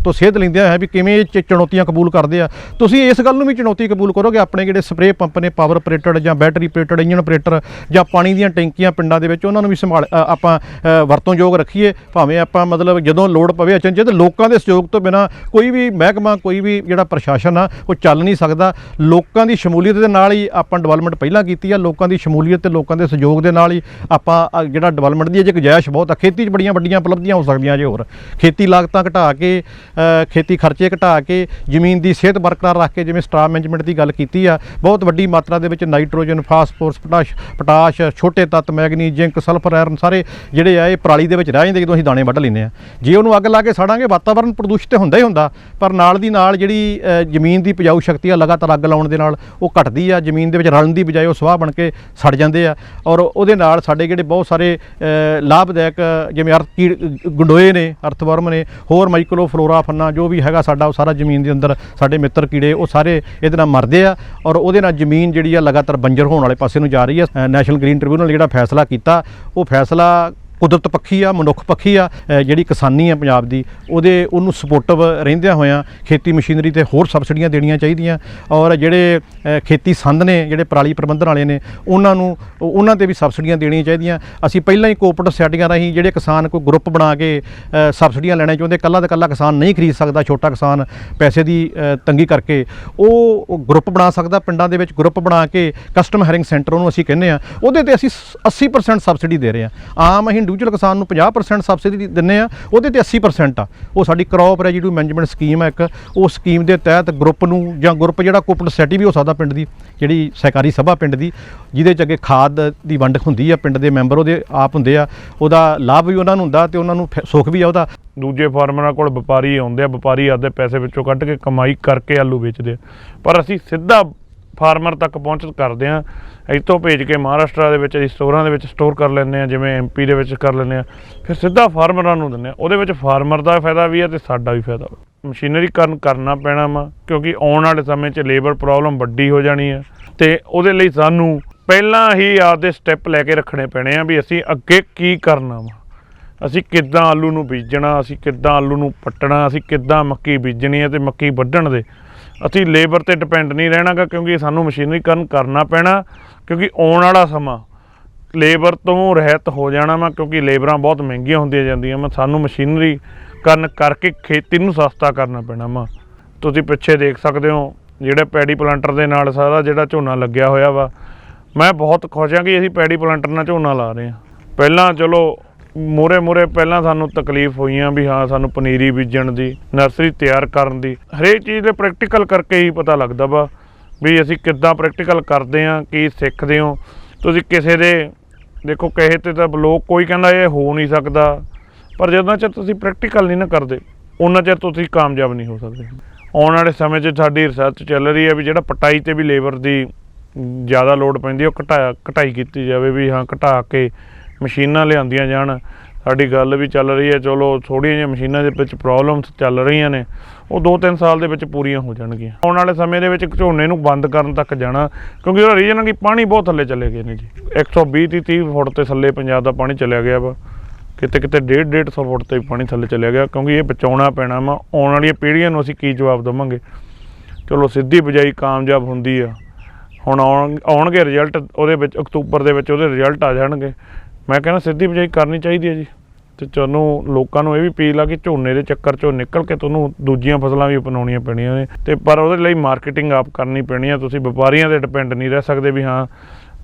Speaker 3: ਤੋਂ ਸੇਧ ਲੈਂਦੇ ਹੋਏ ਵੀ ਕਿਵੇਂ ਇਹ ਚੁਣੌਤੀਆਂ ਕਬੂਲ ਕਰਦੇ ਆ। ਤੁਸੀਂ ਇਸ ਗੱਲ ਨੂੰ ਵੀ ਚੁਣੌਤੀ ਕਬੂਲ ਕਰੋਗੇ, ਆਪਣੇ ਜਿਹੜੇ ਸਪਰੇਅ ਪੰਪ ਨੇ, ਪਾਵਰ ਆਪਰੇਟਡ ਜਾਂ ਬੈਟਰੀ ਆਪਰੇਟਡ ਇੰਜਨ ਆਪਰੇਟਰ ਜਾਂ ਪਾਣੀ ਦੀਆਂ ਟੈਂਕੀਆਂ ਪਿੰਡਾਂ ਦੇ ਵਿੱਚ, ਉਹਨਾਂ ਨੂੰ ਵੀ ਸੰਭਾਲ ਆਪਾਂ ਵਰਤੋਂਯੋਗ ਰੱਖੀਏ। ਭਾਵੇਂ ਆਪਾਂ ਮਤਲਬ ਜਦੋਂ ਲੋੜ ਪਵੇ ਅਚਨਚੇਤ ਲੋਕਾਂ ਦੇ ਸਹਿਯੋਗ ਤੋਂ ਬਿਨਾ ਕੋਈ ਵੀ ਮਹਿਕਮਾ, ਕੋਈ ਵੀ ਜਿਹੜਾ ਪ੍ਰਸ਼ਾਸਨ ਆ, ਉਹ ਚੱਲ ਨਹੀਂ ਸਕਦਾ। ਲੋਕਾਂ ਦੀ ਸ਼ਮੂਲੀਅਤ ਦੇ ਨਾਲ ਹੀ ਆਪਾਂ ਡਿਵੈਲਪਮੈਂਟ ਪਹਿਲਾਂ ਕੀਤੀ ਆ, ਲੋਕ ਲੋਕਾਂ ਦੀ ਸ਼ਮੂਲੀਅਤ ਤੇ ਲੋਕਾਂ ਦੇ ਸਹਿਯੋਗ ਦੇ ਨਾਲ ਹੀ ਆਪਾਂ ਜਿਹੜਾ ਡਿਵੈਲਪਮੈਂਟ ਦੀ ਅਜੇ ਗੁੰਜਾਇਸ਼ ਬਹੁਤ ਆ, ਖੇਤੀ 'ਚ ਬੜੀਆਂ ਵੱਡੀਆਂ ਉਪਲਬਧੀਆਂ ਹੋ ਸਕਦੀਆਂ ਜੇ ਹੋਰ। ਖੇਤੀ ਲਾਗਤਾਂ ਘਟਾ ਕੇ ਖੇਤੀ ਖਰਚੇ ਘਟਾ ਕੇ, ਜ਼ਮੀਨ ਦੀ ਸਿਹਤ ਬਰਕਰਾਰ ਰੱਖ ਕੇ, ਜਿਵੇਂ ਸਟਾਰ ਮੈਨੇਜਮੈਂਟ ਦੀ ਗੱਲ ਕੀਤੀ ਆ, ਬਹੁਤ ਵੱਡੀ ਮਾਤਰਾ ਦੇ ਵਿੱਚ ਨਾਈਟ੍ਰੋਜਨ, ਫਾਸਫੋਰਸ, ਪੋਟਾਸ਼ ਪੋਟਾਸ਼, ਛੋਟੇ ਤੱਤ ਮੈਗਨੀ ਜ਼ਿੰਕ, ਸਲਫਰ, ਆਇਰਨ ਸਾਰੇ ਜਿਹੜੇ ਆ, ਇਹ ਪਰਾਲੀ ਦੇ ਵਿੱਚ ਰਹਿ ਜਾਂਦੇ ਜਦੋਂ ਅਸੀਂ ਦਾਣੇ ਵੱਢ ਲੈਂਦੇ ਆ। ਜੇ ਉਹਨੂੰ ਅੱਗ ਲਾ ਕੇ ਸਾੜਾਂਗੇ ਵਾਤਾਵਰਣ ਪ੍ਰਦੂਸ਼ਿਤ ਤੇ ਹੁੰਦਾ ਹੀ ਹੁੰਦਾ, ਪਰ ਨਾਲ ਦੀ ਨਾਲ ਜਿਹੜੀ ਜ਼ਮੀਨ ਦੀ ਉਪਜਾਊ ਸ਼ਕਤੀ ਆ, ਲਗਾਤਾਰ ਅੱਗ ਲਾਉਣ ਦੇ ਨਾਲ ਉਹ ਘਟਦੀ ਆ, ਜ਼ਮੀਨ ਦੇ ਵਿੱਚ ਰਲਣ ਦੀ ਬਜਾਏ ਉਹ ਸਵਾਹ ਬਣ ਕੇ ਸੜ ਜਾਂਦੇ ਆ ਔਰ ਉਹਦੇ ਨਾਲ ਸਾਡੇ ਜਿਹੜੇ ਬਹੁਤ ਸਾਰੇ ਲਾਭਦਾਇਕ, ਜਿਵੇਂ ਅਰਥ ਕੀੜ ਗੰਡੋਏ ਨੇ, ਅਰਥਵਰਮ ਨੇ, ਹੋਰ ਮਾਈਕਰੋ ਫਲੋਰਾ ਫੰਨਾ ਜੋ ਵੀ ਹੈਗਾ ਸਾਡਾ, ਉਹ ਸਾਰਾ ਜ਼ਮੀਨ ਦੇ ਅੰਦਰ ਸਾਡੇ ਮਿੱਤਰ ਕੀੜੇ, ਉਹ ਸਾਰੇ ਇਹਦੇ ਨਾਲ ਮਰਦੇ ਆ ਔਰ ਉਹਦੇ ਨਾਲ ਜ਼ਮੀਨ ਜਿਹੜੀ ਆ ਲਗਾਤਾਰ ਬੰਜਰ ਹੋਣ ਵਾਲੇ ਪਾਸੇ ਨੂੰ ਜਾ ਰਹੀ ਆ। ਨੈਸ਼ਨਲ ਗ੍ਰੀਨ ਟ੍ਰਿਬਿਊਨਲ ਨੇ ਜਿਹੜਾ ਫੈਸਲਾ ਕੀਤਾ, ਉਹ ਫੈਸਲਾ ਕੁਦਰਤ ਪੱਖੀ ਆ, ਮਨੁੱਖ ਪੱਖੀ ਆ ਜਿਹੜੀ ਕਿਸਾਨੀ ਆ ਪੰਜਾਬ ਦੀ, ਉਹਦੇ, ਉਹਨੂੰ ਸਪੋਰਟਿਵ ਰਹਿੰਦਿਆਂ ਹੋਇਆਂ ਖੇਤੀ ਮਸ਼ੀਨਰੀ ਤੇ ਹੋਰ ਸਬਸਿਡੀਆਂ ਦੇਣੀਆਂ ਚਾਹੀਦੀਆਂ ਔਰ ਜਿਹੜੇ ਖੇਤੀ ਸੰਦ ਨੇ, ਜਿਹੜੇ ਪਰਾਲੀ ਪ੍ਰਬੰਧਨ ਵਾਲੇ ਨੇ, ਉਹਨਾਂ ਨੂੰ ਉਹਨਾਂ ਤੇ ਵੀ ਸਬਸਿਡੀਆਂ ਦੇਣੀਆਂ ਚਾਹੀਦੀਆਂ। ਅਸੀਂ ਪਹਿਲਾਂ ਹੀ ਕੋਆਪਰੇਟਿਵ ਸੋਸਾਇਟੀਆਂ ਰਾਹੀਂ ਜਿਹੜੇ ਕਿਸਾਨ ਕੋਈ ਗਰੁੱਪ ਬਣਾ ਕੇ ਸਬਸਿਡੀਆਂ ਲੈਣਾ ਚਾਹੁੰਦੇ, ਕੱਲਾ ਦਾ ਕੱਲਾ ਕਿਸਾਨ ਨਹੀਂ ਖਰੀਦ ਸਕਦਾ, ਛੋਟਾ ਕਿਸਾਨ ਪੈਸੇ ਦੀ ਤੰਗੀ ਕਰਕੇ, ਉਹ ਗਰੁੱਪ ਬਣਾ ਸਕਦਾ, ਪਿੰਡਾਂ ਦੇ ਵਿੱਚ ਗਰੁੱਪ ਬਣਾ ਕੇ ਕਸਟਮ ਹੈਰਿੰਗ ਸੈਂਟਰ ਉਹਨੂੰ ਅਸੀਂ ਕਹਿੰਦੇ ਆ ਉਹਦੇ ਤੇ ਅਸੀਂ ਸ- 80% ਸਬਸਿਡੀ ਦੇ ਰਹੇ ਆ ਆਮ ਅਸੀਂ ਇੰਡੀਵਿਜੂਅਲ ਕਿਸਾਨ ਨੂੰ 50% ਸਬਸਿਡੀ ਦਿੰਨੇ ਆ, ਉਹਦੇ ਤੇ 80% ਆ। ਉਹ ਸਾਡੀ ਕ੍ਰੌਪ ਰੈਜੀਡਿਊ ਮੈਨੇਜਮੈਂਟ ਸਕੀਮ ਆ ਇੱਕ। ਉਹ ਸਕੀਮ ਦੇ ਤਹਿਤ ਗਰੁੱਪ ਨੂੰ ਜਾਂ ਗਰੁੱਪ ਜਿਹੜਾ ਕੋਪਰੇਟ ਸੋਸਾਇਟੀ ਵੀ ਹੋ ਸਕਦਾ ਪਿੰਡ ਦੀ, ਜਿਹੜੀ ਸਹਿਕਾਰੀ ਸਭਾ ਪਿੰਡ ਦੀ, ਜਿਹਦੇ ਚ ਅੱਗੇ ਖਾਦ ਦੀ ਵੰਡ ਹੁੰਦੀ ਆ, ਪਿੰਡ ਦੇ ਮੈਂਬਰ ਉਹਦੇ ਆਪ ਹੁੰਦੇ ਆ। ਉਹਦਾ ਲਾਭ ਵੀ ਉਹਨਾਂ ਨੂੰ ਹੁੰਦਾ ਤੇ ਉਹਨਾਂ ਨੂੰ ਫ- ਸੁੱਖ ਵੀ ਆ ਉਹਦਾ।
Speaker 2: ਦੂਜੇ ਫਾਰਮਰਾਂ ਕੋਲ ਵਪਾਰੀ ਆਉਂਦੇ ਆ, ਵਪਾਰੀ ਆਪਦੇ ਪੈਸੇ ਵਿੱਚੋਂ ਕੱਢ ਕੇ ਕਮਾਈ ਕਰਕੇ ਆਲੂ ਵੇਚਦੇ ਆ। ਪਰ ਅਸੀਂ ਸਿੱਧਾ ਫਾਰਮਰ ਤੱਕ ਪਹੁੰਚ ਕਰਦੇ ਆ ਇੱਥੋਂ ਭੇਜ ਕੇ ਮਹਾਰਾਸ਼ਟਰ ਦੇ ਵਿੱਚ, ਅਸੀਂ ਸਟੋਰਾਂ ਦੇ ਵਿੱਚ ਸਟੋਰ ਕਰ ਲੈਂਦੇ ਆ ਜਿਵੇਂ ਐਮਪੀ ਦੇ ਵਿੱਚ ਕਰ ਲੈਂਦੇ ਆ ਫਿਰ ਸਿੱਧਾ ਫਾਰਮਰਾਂ ਨੂੰ ਦਿੰਦੇ ਆ ਉਹਦੇ ਵਿੱਚ ਫਾਰਮਰ ਦਾ ਫਾਇਦਾ ਵੀ ਆ ਤੇ ਸਾਡਾ ਵੀ ਫਾਇਦਾ। ਵਾ ਮਸ਼ੀਨਰੀਕਰਨ ਕਰਨਾ ਪੈਣਾ ਵਾ, ਕਿਉਂਕਿ ਆਉਣ ਵਾਲੇ ਸਮੇਂ 'ਚ ਲੇਬਰ ਪ੍ਰੋਬਲਮ ਵੱਡੀ ਹੋ ਜਾਣੀ ਆ ਤੇ ਉਹਦੇ ਲਈ ਸਾਨੂੰ ਪਹਿਲਾਂ ਹੀ ਆਪਦੇ ਸਟੈਪ ਲੈ ਕੇ ਰੱਖਣੇ ਪੈਣੇ ਆ ਵੀ ਅਸੀਂ ਅੱਗੇ ਕੀ ਕਰਨਾ ਵਾ। ਅਸੀਂ ਕਿੱਦਾਂ ਆਲੂ ਨੂੰ ਬੀਜਣਾ, ਅਸੀਂ ਕਿੱਦਾਂ ਆਲੂ ਨੂੰ ਪੱਟਣਾ, ਅਸੀਂ ਕਿੱਦਾਂ ਮੱਕੀ ਬੀਜਣੀ ਹੈ ਤੇ ਮੱਕੀ ਵੱਢਣ ਦੇ। ਅਸੀਂ ਲੇਬਰ ਤੇ ਡਿਪੈਂਡ ਨਹੀਂ ਰਹਿਣਾਗਾ ਕਿਉਂਕਿ ਸਾਨੂੰ ਮਸ਼ੀਨਰੀਕਰਨ ਕਰਨਾ ਪੈਣਾ, ਕਿਉਂਕਿ ਆਉਣ ਵਾਲਾ ਸਮਾਂ ਲੇਬਰ ਤੋਂ ਰਹਿਤ ਹੋ ਜਾਣਾ ਵਾ ਕਿਉਂਕਿ ਲੇਬਰਾਂ ਬਹੁਤ ਮਹਿੰਗੀਆਂ ਹੁੰਦੀਆਂ ਜਾਂਦੀਆਂ ਵਾ, ਸਾਨੂੰ ਮਸ਼ੀਨਰੀ ਕਰਨ ਕਰਕੇ ਖੇਤੀ ਨੂੰ ਸਸਤਾ ਕਰਨਾ ਪੈਣਾ ਵਾ। ਤੁਸੀਂ ਪਿੱਛੇ ਦੇਖ ਸਕਦੇ ਹੋ, ਜਿਹੜੇ ਪੈਡੀ ਪਲਾਂਟਰ ਦੇ ਨਾਲ ਸਾਰਾ ਜਿਹੜਾ ਝੋਨਾ ਲੱਗਿਆ ਹੋਇਆ ਵਾ, ਮੈਂ ਬਹੁਤ ਖੁਸ਼ ਹਾਂ ਕਿ ਅਸੀਂ ਪੈਡੀ ਪਲਾਂਟਰ ਨਾਲ ਝੋਨਾ ਲਾ ਰਹੇ ਹਾਂ। ਪਹਿਲਾਂ ਚਲੋ ਮੂਰੇ ਮੂਰੇ ਪਹਿਲਾਂ ਸਾਨੂੰ ਤਕਲੀਫ ਹੋਈਆਂ ਵੀ ਹਾਂ, ਸਾਨੂੰ ਪਨੀਰੀ ਬੀਜਣ ਦੀ ਨਰਸਰੀ ਤਿਆਰ ਕਰਨ ਦੀ। ਹਰੇਕ ਚੀਜ਼ ਦੇ ਪ੍ਰੈਕਟੀਕਲ ਕਰਕੇ ਹੀ ਪਤਾ ਲੱਗਦਾ ਵਾ ਵੀ ਅਸੀਂ ਕਿੱਦਾਂ ਪ੍ਰੈਕਟੀਕਲ ਕਰਦੇ ਹਾਂ, ਕੀ ਸਿੱਖਦੇ ਹੋ। ਤੁਸੀਂ ਕਿਸੇ ਦੇ, ਦੇਖੋ ਕਹੇ ਤੇ ਤਾਂ ਲੋਕ ਕੋਈ ਕਹਿੰਦਾ ਇਹ ਹੋ ਨਹੀਂ ਸਕਦਾ, ਪਰ ਜਦੋਂ ਚਿਰ ਤੁਸੀਂ ਪ੍ਰੈਕਟੀਕਲ ਨਹੀਂ ਨਾ ਕਰਦੇ ਉਹਨਾਂ ਚਿਰ ਤੁਸੀਂ ਕਾਮਯਾਬ ਨਹੀਂ ਹੋ ਸਕਦੇ। ਆਉਣ ਵਾਲੇ ਸਮੇਂ 'ਚ ਸਾਡੀ ਰਿਸਰਚ ਚੱਲ ਰਹੀ ਹੈ ਵੀ ਜਿਹੜਾ ਪਟਾਈ ਤੇ ਵੀ ਲੇਬਰ ਦੀ ਜ਼ਿਆਦਾ ਲੋਡ ਪੈਂਦੀ ਉਹ ਘਟਾਇਆ ਘਟਾਈ ਕੀਤੀ ਜਾਵੇ ਵੀ ਹਾਂ, ਘਟਾ ਕੇ ਮਸ਼ੀਨਾਂ ਲਿਆਂਦੀਆਂ ਜਾਣ। ਸਾਡੀ ਗੱਲ ਵੀ ਚੱਲ ਰਹੀ ਹੈ, ਚਲੋ ਥੋੜ੍ਹੀਆਂ ਜਿਹੀਆਂ ਮਸ਼ੀਨਾਂ ਦੇ ਵਿੱਚ ਪ੍ਰੋਬਲਮਸ ਚੱਲ ਰਹੀਆਂ ਨੇ, ਉਹ 2-3 ਸਾਲ ਦੇ ਵਿੱਚ ਪੂਰੀਆਂ ਹੋ ਜਾਣਗੀਆਂ। ਆਉਣ ਵਾਲੇ ਸਮੇਂ ਦੇ ਵਿੱਚ ਝੋਨੇ ਨੂੰ ਬੰਦ ਕਰਨ ਤੱਕ ਜਾਣਾ, ਕਿਉਂਕਿ ਉਹਦਾ ਰੀਜਨ ਹੈ ਕਿ ਪਾਣੀ ਬਹੁਤ ਥੱਲੇ ਚਲੇ ਗਏ ਨੇ ਜੀ। 120 ਦੀ 30 ਫੁੱਟ ਤੇ ਥੱਲੇ ਪੰਜਾਬ ਦਾ ਪਾਣੀ ਚਲਿਆ ਗਿਆ ਵਾ। ਕਿਤੇ ਕਿਤੇ 1.5 150 ਫੁੱਟ ਤੇ ਪਾਣੀ ਥੱਲੇ ਚਲਿਆ ਗਿਆ, ਕਿਉਂਕਿ ਇਹ ਬਚਾਉਣਾ ਪੈਣਾ ਵਾ। ਆਉਣ ਵਾਲੀਆਂ ਪੀੜ੍ਹੀਆਂ ਨੂੰ ਅਸੀਂ ਕੀ ਜਵਾਬ ਦੇਵਾਂਗੇ? ਚਲੋ ਸਿੱਧੀ ਬਜਾਈ ਕਾਮਯਾਬ ਹੁੰਦੀ ਆ। ਹੁਣ ਆਉਣ, ਆਉਣਗੇ ਰਿਜ਼ਲਟ ਉਹਦੇ ਵਿੱਚ ਅਕਤੂਬਰ ਦੇ ਵਿੱਚ ਉਹਦੇ ਰਿਜ਼ਲਟ ਆ ਜਾਣਗੇ। ਮੈਂ ਕਹਿੰਦਾ ਸਿੱਧੀ ਬਜਾਈ ਕਰਨੀ ਚਾਹੀਦੀ ਹੈ ਜੀ। ਤੇ ਤੁਹਾਨੂੰ ਲੋਕਾਂ ਨੂੰ ਇਹ ਵੀ ਅਪੀਲ ਆ ਕਿ ਝੋਨੇ ਦੇ ਚੱਕਰ ਚੋਂ ਨਿਕਲ ਕੇ ਤੁਹਾਨੂੰ ਦੂਜੀਆਂ ਫਸਲਾਂ ਵੀ ਅਪਣਾਉਣੀਆਂ ਪੈਣੀਆਂ ਨੇ ਤੇ ਪਰ ਉਹਦੇ ਲਈ ਮਾਰਕੀਟਿੰਗ ਆਪ ਕਰਨੀ ਪੈਣੀ ਆ। ਤੁਸੀਂ ਵਪਾਰੀਆਂ ਤੇ ਡਿਪੈਂਡ ਨਹੀਂ ਰਹਿ ਸਕਦੇ ਵੀ ਹਾਂ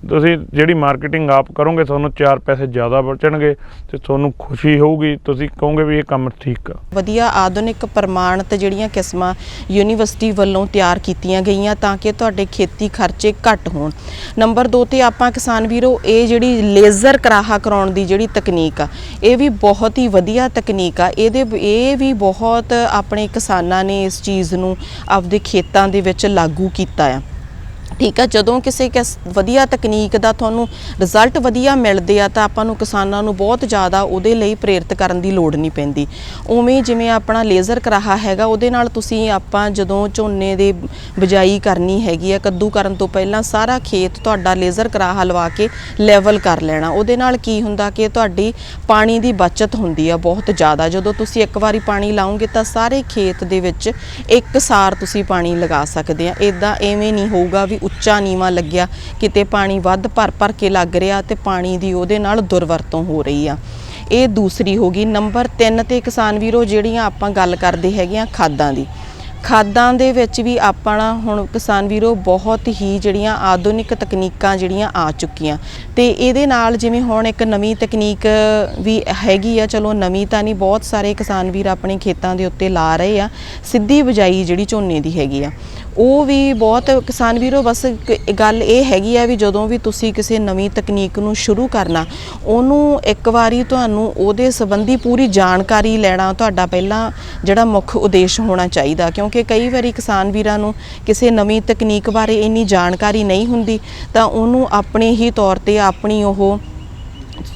Speaker 2: ਤੁਸੀਂ ਜਿਹੜੀ ਮਾਰਕੀਟਿੰਗ ਆਪ ਕਰੋਗੇ, ਤੁਹਾਨੂੰ ਚਾਰ ਪੈਸੇ ਜ਼ਿਆਦਾ ਬਚਣਗੇ ਤੇ ਤੁਹਾਨੂੰ ਖੁਸ਼ੀ ਹੋਊਗੀ। ਤੁਸੀਂ ਕਹੋਗੇ ਵੀ ਇਹ ਕੰਮ ਠੀਕ ਆ।
Speaker 4: ਵਧੀਆ ਆਧੁਨਿਕ ਪ੍ਰਮਾਣਿਤ ਜਿਹੜੀਆਂ ਕਿਸਮਾਂ ਯੂਨੀਵਰਸਿਟੀ ਵੱਲੋਂ ਤਿਆਰ ਕੀਤੀਆਂ ਗਈਆਂ ਤਾਂ ਕਿ ਤੁਹਾਡੇ ਖੇਤੀ ਖਰਚੇ ਘੱਟ ਹੋਣ। ਨੰਬਰ 2 ਤੇ ਆਪਾਂ ਕਿਸਾਨ ਵੀਰੋ, ਇਹ ਜਿਹੜੀ ਲੇਜ਼ਰ ਕਰਾਹਾ ਕਰਾਉਣ ਦੀ ਜਿਹੜੀ ਤਕਨੀਕ ਆ, ਇਹ ਵੀ ਬਹੁਤ ਹੀ ਵਧੀਆ ਤਕਨੀਕ ਆ। ਇਹਦੇ ਇਹ ਵੀ ਬਹੁਤ ਆਪਣੇ ਕਿਸਾਨਾਂ ਨੇ ਇਸ ਚੀਜ਼ ਨੂੰ ਆਪਦੇ ਖੇਤਾਂ ਦੇ ਵਿੱਚ ਲਾਗੂ ਕੀਤਾ ਆ। ਠੀਕ ਆ ਜਦੋਂ ਕਿਸੇ ਕਿਸ, ਵਧੀਆ ਤਕਨੀਕ ਦਾ ਤੁਹਾਨੂੰ ਰਿਜ਼ਲਟ ਵਧੀਆ ਮਿਲਦੇ ਆ, ਤਾਂ ਆਪਾਂ ਨੂੰ ਕਿਸਾਨਾਂ ਨੂੰ ਬਹੁਤ ਜ਼ਿਆਦਾ ਉਹਦੇ ਲਈ ਪ੍ਰੇਰਿਤ ਕਰਨ ਦੀ ਲੋੜ ਨਹੀਂ ਪੈਂਦੀ। ਉਵੇਂ ਜਿਵੇਂ ਆਪਣਾ ਲੇਜ਼ਰ ਕਰਾਹਾ ਹੈਗਾ, ਉਹਦੇ ਨਾਲ ਤੁਸੀਂ ਆਪਾਂ ਜਦੋਂ ਝੋਨੇ ਦੇ ਬਿਜਾਈ ਕਰਨੀ ਹੈਗੀ ਆ, ਕੱਦੂ ਕਰਨ ਤੋਂ ਪਹਿਲਾਂ ਸਾਰਾ ਖੇਤ ਤੁਹਾਡਾ ਲੇਜ਼ਰ ਕਰਾਹਾ ਲਵਾ ਕੇ ਲੈਵਲ ਕਰ ਲੈਣਾ। ਉਹਦੇ ਨਾਲ ਕੀ ਹੁੰਦਾ ਕਿ ਤੁਹਾਡੀ ਪਾਣੀ ਦੀ ਬਚਤ ਹੁੰਦੀ ਆ ਬਹੁਤ ਜ਼ਿਆਦਾ। ਜਦੋਂ ਤੁਸੀਂ ਇੱਕ ਵਾਰੀ ਪਾਣੀ ਲਾਉਂਗੇ ਤਾਂ ਸਾਰੇ ਖੇਤ ਦੇ ਵਿੱਚ ਇੱਕ ਸਾਰ ਤੁਸੀਂ ਪਾਣੀ ਲਗਾ ਸਕਦੇ ਆ। ਇਦਾਂ ਐਵੇਂ ਨਹੀਂ ਹੋਊਗਾ ਵੀ ਉੱਚਾ ਨੀਵਾ ਲੱਗਿਆ। ਕਿਤੇ ਪਾਣੀ ਵੱਧ ਭਰ ਭਰ ਕੇ ਲੱਗ ਰਿਹਾ ਤੇ ਪਾਣੀ ਦੀ ਉਹਦੇ ਨਾਲ ਦੁਰਵਰਤੋਂ ਹੋ ਰਹੀ ਆ। ਇਹ ਦੂਸਰੀ ਹੋ ਗਈ। ਨੰਬਰ 3 ਤੇ ਕਿਸਾਨ ਵੀਰੋ, ਜਿਹੜੀਆਂ ਆਪਾਂ ਗੱਲ ਕਰਦੇ ਹੈਗੇ ਆ ਖਾਦਾਂ ਦੀ। ਖਾਦਾਂ ਦੇ ਵਿੱਚ ਵੀ ਆਪਣਾ ਹੁਣ ਕਿਸਾਨ ਵੀਰੋ, ਬਹੁਤ ਹੀ ਜਿਹੜੀਆਂ ਆਧੁਨਿਕ ਤਕਨੀਕਾਂ ਜਿਹੜੀਆਂ ਆ ਚੁੱਕੀਆਂ। ਤੇ ਇਹਦੇ ਨਾਲ ਜਿਵੇਂ ਹੁਣ ਇੱਕ ਨਵੀਂ ਤਕਨੀਕ ਵੀ ਹੈਗੀ ਆ, ਚਲੋ ਨਵੀਂ ਤਾਂ ਨਹੀਂ, ਬਹੁਤ ਸਾਰੇ ਕਿਸਾਨ ਵੀਰ ਆਪਣੇ ਖੇਤਾਂ ਦੇ ਉੱਤੇ ਲਾ ਰਹੇ ਆ। ਸਿੱਧੀ ਬਜਾਈ ਜਿਹੜੀ ਝੋਨੇ ਦੀ ਹੈਗੀ ਆ। ਉਹ ਵੀ ਬਹੁਤ ਕਿਸਾਨ ਵੀਰੋ, ਬਸ ਗੱਲ ਇਹ ਹੈਗੀ ਆ ਵੀ ਜਦੋਂ ਵੀ ਤੁਸੀਂ ਕਿਸੇ ਨਵੀਂ ਤਕਨੀਕ ਨੂੰ ਸ਼ੁਰੂ ਕਰਨਾ, ਉਹਨੂੰ ਇੱਕ ਵਾਰੀ ਤੁਹਾਨੂੰ ਉਹਦੇ ਸੰਬੰਧੀ ਪੂਰੀ ਜਾਣਕਾਰੀ ਲੈਣਾ ਤੁਹਾਡਾ ਪਹਿਲਾਂ ਜਿਹੜਾ ਮੁੱਖ ਉਦੇਸ਼ ਹੋਣਾ ਚਾਹੀਦਾ। ਕਿਉਂਕਿ ਕਈ ਵਾਰੀ ਕਿਸਾਨ ਵੀਰਾਂ ਨੂੰ ਕਿਸੇ ਨਵੀਂ ਤਕਨੀਕ ਬਾਰੇ ਇੰਨੀ ਜਾਣਕਾਰੀ ਨਹੀਂ ਹੁੰਦੀ, ਤਾਂ ਉਹਨੂੰ ਆਪਣੇ ਹੀ ਤੌਰ ਤੇ ਆਪਣੀ ਉਹ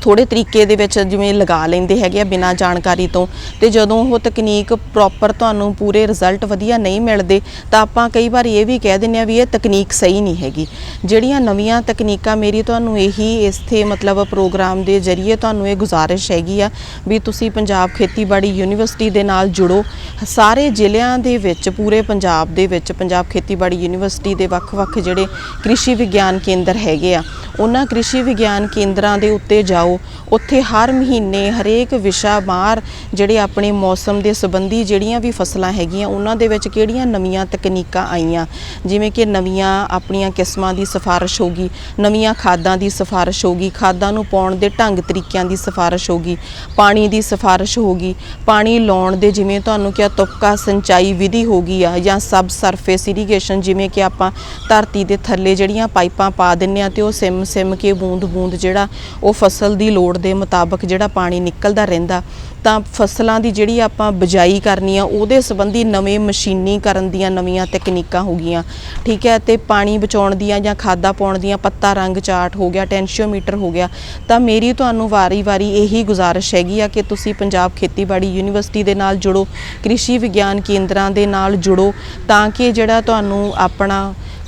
Speaker 4: ਥੋੜੇ ਤਰੀਕੇ ਦੇ ਵਿੱਚ ਜਿਵੇਂ ਲਗਾ ਲੈਂਦੇ ਹੈਗੇ ਆ ਬਿਨਾਂ ਜਾਣਕਾਰੀ ਤੋਂ। ਤੇ ਜਦੋਂ ਉਹ ਤਕਨੀਕ ਪ੍ਰੋਪਰ ਤੁਹਾਨੂੰ ਪੂਰੇ ਰਿਜ਼ਲਟ ਵਧੀਆ ਨਹੀਂ ਮਿਲਦੇ, ਤਾਂ ਆਪਾਂ ਕਈ ਵਾਰ ਇਹ ਵੀ ਕਹਿ ਦਿੰਦੇ ਆ ਵੀ ਇਹ ਤਕਨੀਕ ਸਹੀ ਨਹੀਂ ਹੈਗੀ। ਜਿਹੜੀਆਂ ਨਵੀਆਂ ਤਕਨੀਕਾਂ ਮੇਰੀ ਤੁਹਾਨੂੰ ਇਹੀ ਇਸਥੇ ਮਤਲਬ ਪ੍ਰੋਗਰਾਮ ਦੇ ਜ਼ਰੀਏ ਤੁਹਾਨੂੰ ਇਹ ਗੁਜ਼ਾਰਿਸ਼ ਹੈਗੀ ਆ ਵੀ ਤੁਸੀਂ ਪੰਜਾਬ ਖੇਤੀਬਾੜੀ ਯੂਨੀਵਰਸਿਟੀ ਦੇ ਨਾਲ ਜੁੜੋ। ਸਾਰੇ ਜ਼ਿਲ੍ਹਿਆਂ ਦੇ ਵਿੱਚ, ਪੂਰੇ ਪੰਜਾਬ ਦੇ ਵਿੱਚ, ਪੰਜਾਬ ਖੇਤੀਬਾੜੀ ਯੂਨੀਵਰਸਿਟੀ ਦੇ ਵੱਖ-ਵੱਖ ਜਿਹੜੇ ਕ੍ਰਿਸ਼ੀ ਵਿਗਿਆਨ ਕੇਂਦਰ ਹੈਗੇ ਆ, ਉਹਨਾਂ ਕ੍ਰਿਸ਼ੀ ਵਿਗਿਆਨ ਕੇਂਦਰਾਂ ਦੇ ਉੱਤੇ ਜਾਓ। ਉੱਥੇ ਹਰ ਮਹੀਨੇ ਹਰੇਕ ਵਿਸ਼ਾ ਬਾਹਰ ਜਿਹੜੇ ਆਪਣੇ ਮੌਸਮ ਦੇ ਸੰਬੰਧੀ ਜਿਹੜੀਆਂ ਵੀ ਫਸਲਾਂ ਹੈਗੀਆਂ, ਉਹਨਾਂ ਦੇ ਵਿੱਚ ਕਿਹੜੀਆਂ ਨਵੀਆਂ ਤਕਨੀਕਾਂ ਆਈਆਂ? ਜਿਵੇਂ ਕਿ ਨਵੀਆਂ ਆਪਣੀਆਂ ਕਿਸਮਾਂ ਦੀ ਸਿਫਾਰਿਸ਼ ਹੋਗੀ ਨਵੀਆਂ ਖਾਦਾਂ ਦੀ ਸਿਫਾਰਿਸ਼ ਹੋਗੀ ਖਾਦਾਂ ਨੂੰ ਪਾਉਣ ਦੇ ਢੰਗ ਤਰੀਕਿਆਂ ਦੀ ਸਿਫਾਰਿਸ਼ ਹੋਗੀ ਪਾਣੀ ਦੀ ਸਿਫਾਰਿਸ਼ ਹੋਗੀ ਪਾਣੀ ਲਾਉਣ ਦੇ ਜਿਵੇਂ ਤੁਹਾਨੂੰ ਕਿਹਾ, ਤੁਪਕਾ ਸਿੰਚਾਈ ਵਿਧੀ ਹੋਗੀ ਆ ਜਾਂ ਸਬ ਸਰਫੇਸ ਇਰੀਗੇਸ਼ਨ, ਜਿਵੇਂ ਕਿ ਆਪਾਂ ਧਰਤੀ ਦੇ ਥੱਲੇ ਜਿਹੜੀਆਂ ਪਾਈਪਾਂ ਪਾ ਦਿੰਨੇ ਆ ਤੇ ਉਹ ਸਿਮ ਸਿਮ ਕੇ ਬੂੰਦ ਬੂੰਦ ਜਿਹੜਾ ਉਹ ਫਸਲ ਦੀ ਲੋੜ ਦੇ ਮੁਤਾਬਕ ਜਿਹੜਾ ਪਾਣੀ ਨਿਕਲਦਾ ਰਹਿੰਦਾ, ਤਾਂ ਫਸਲਾਂ ਦੀ ਜਿਹੜੀ ਆਪਾਂ ਬਿਜਾਈ ਕਰਨੀ ਆ, ਉਹਦੇ ਸੰਬੰਧੀ ਨਵੇਂ ਮਸ਼ੀਨੀਕਰਨ ਦੀਆਂ ਨਵੀਆਂ ਤਕਨੀਕਾਂ ਹੋ ਗਈਆਂ। ਠੀਕ ਹੈ, ਤੇ ਪਾਣੀ ਬਚਾਉਣ ਦੀਆਂ ਜਾਂ ਖਾਦਾਂ ਪਾਉਣ ਦੀਆਂ ਪੱਤਾ ਰੰਗ ਚਾਰਟ ਹੋ ਗਿਆ, ਟੈਂਸ਼ੀਓਮੀਟਰ ਹੋ ਗਿਆ, ਤਾਂ ਮੇਰੀ ਤੁਹਾਨੂੰ ਵਾਰੀ-ਵਾਰੀ ਇਹੀ ਗੁਜ਼ਾਰਿਸ਼ ਹੈਗੀ ਆ ਕਿ ਤੁਸੀਂ ਪੰਜਾਬ ਖੇਤੀਬਾੜੀ ਯੂਨੀਵਰਸਿਟੀ ਦੇ ਨਾਲ ਜੁੜੋ, ਕ੍ਰਿਸ਼ੀ ਵਿਗਿਆਨ ਕੇਂਦਰਾਂ ਦੇ ਨਾਲ ਜੁੜੋ, ਤਾਂ ਕਿ ਜਿਹੜਾ ਤੁਹਾਨੂੰ ਆਪਣਾ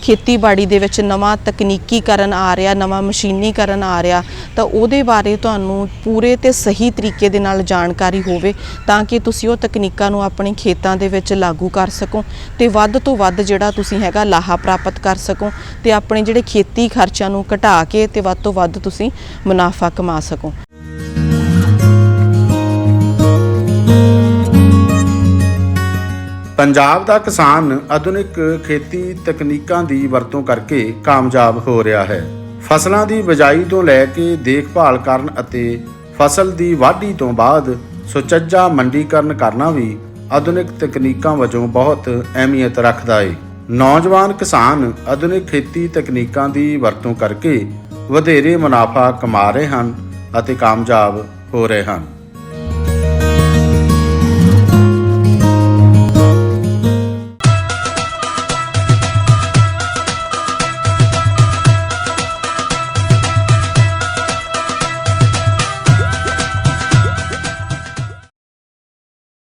Speaker 4: ਖੇਤੀਬਾੜੀ ਦੇ ਵਿੱਚ ਨਵਾਂ ਤਕਨੀਕੀਕਰਨ ਆ ਰਿਹਾ, ਨਵਾਂ ਮਸ਼ੀਨੀਕਰਨ ਆ ਰਿਹਾ, ਤਾਂ ਉਹਦੇ ਬਾਰੇ ਤੁਹਾਨੂੰ ਪੂਰੇ ਤੇ ਸਹੀ ਤਰੀਕੇ ਦੇ ਨਾਲ ਜਾਣਕਾਰੀ ਹੋਵੇ ਤਾਂ ਕਿ ਤੁਸੀਂ ਉਹ ਤਕਨੀਕਾਂ ਨੂੰ ਆਪਣੇ ਖੇਤਾਂ ਦੇ ਵਿੱਚ ਲਾਗੂ ਕਰ ਸਕੋ ਤੇ ਵੱਧ ਤੋਂ ਵੱਧ ਜਿਹੜਾ ਤੁਸੀਂ ਹੈਗਾ ਲਾਹਾ ਪ੍ਰਾਪਤ ਕਰ ਸਕੋ ਤੇ ਆਪਣੇ ਜਿਹੜੇ ਖੇਤੀ ਖਰਚਿਆਂ ਨੂੰ ਘਟਾ ਕੇ ਤੇ ਵੱਧ ਤੋਂ ਵੱਧ ਤੁਸੀਂ ਮੁਨਾਫਾ ਕਮਾ ਸਕੋ।
Speaker 1: ਪੰਜਾਬ ਦਾ ਕਿਸਾਨ ਆਧੁਨਿਕ ਖੇਤੀ ਤਕਨੀਕਾਂ ਦੀ ਵਰਤੋਂ ਕਰਕੇ ਕਾਮਯਾਬ ਹੋ ਰਿਹਾ ਹੈ। ਫਸਲਾਂ ਦੀ ਬਿਜਾਈ ਤੋਂ ਲੈ ਕੇ ਦੇਖਭਾਲ ਕਰਨ ਅਤੇ ਫਸਲ ਦੀ ਵਾਢੀ ਤੋਂ ਬਾਅਦ ਸੁਚੱਜਾ ਮੰਡੀਕਰਨ ਕਰਨਾ ਵੀ ਆਧੁਨਿਕ ਤਕਨੀਕਾਂ ਵਜੋਂ ਬਹੁਤ ਅਹਿਮੀਅਤ ਰੱਖਦਾ ਹੈ ਨੌਜਵਾਨ ਕਿਸਾਨ ਆਧੁਨਿਕ ਖੇਤੀ ਤਕਨੀਕਾਂ ਦੀ ਵਰਤੋਂ ਕਰਕੇ ਵਧੇਰੇ ਮੁਨਾਫਾ ਕਮਾ ਰਹੇ ਹਨ ਅਤੇ ਕਾਮਯਾਬ ਹੋ ਰਹੇ ਹਨ।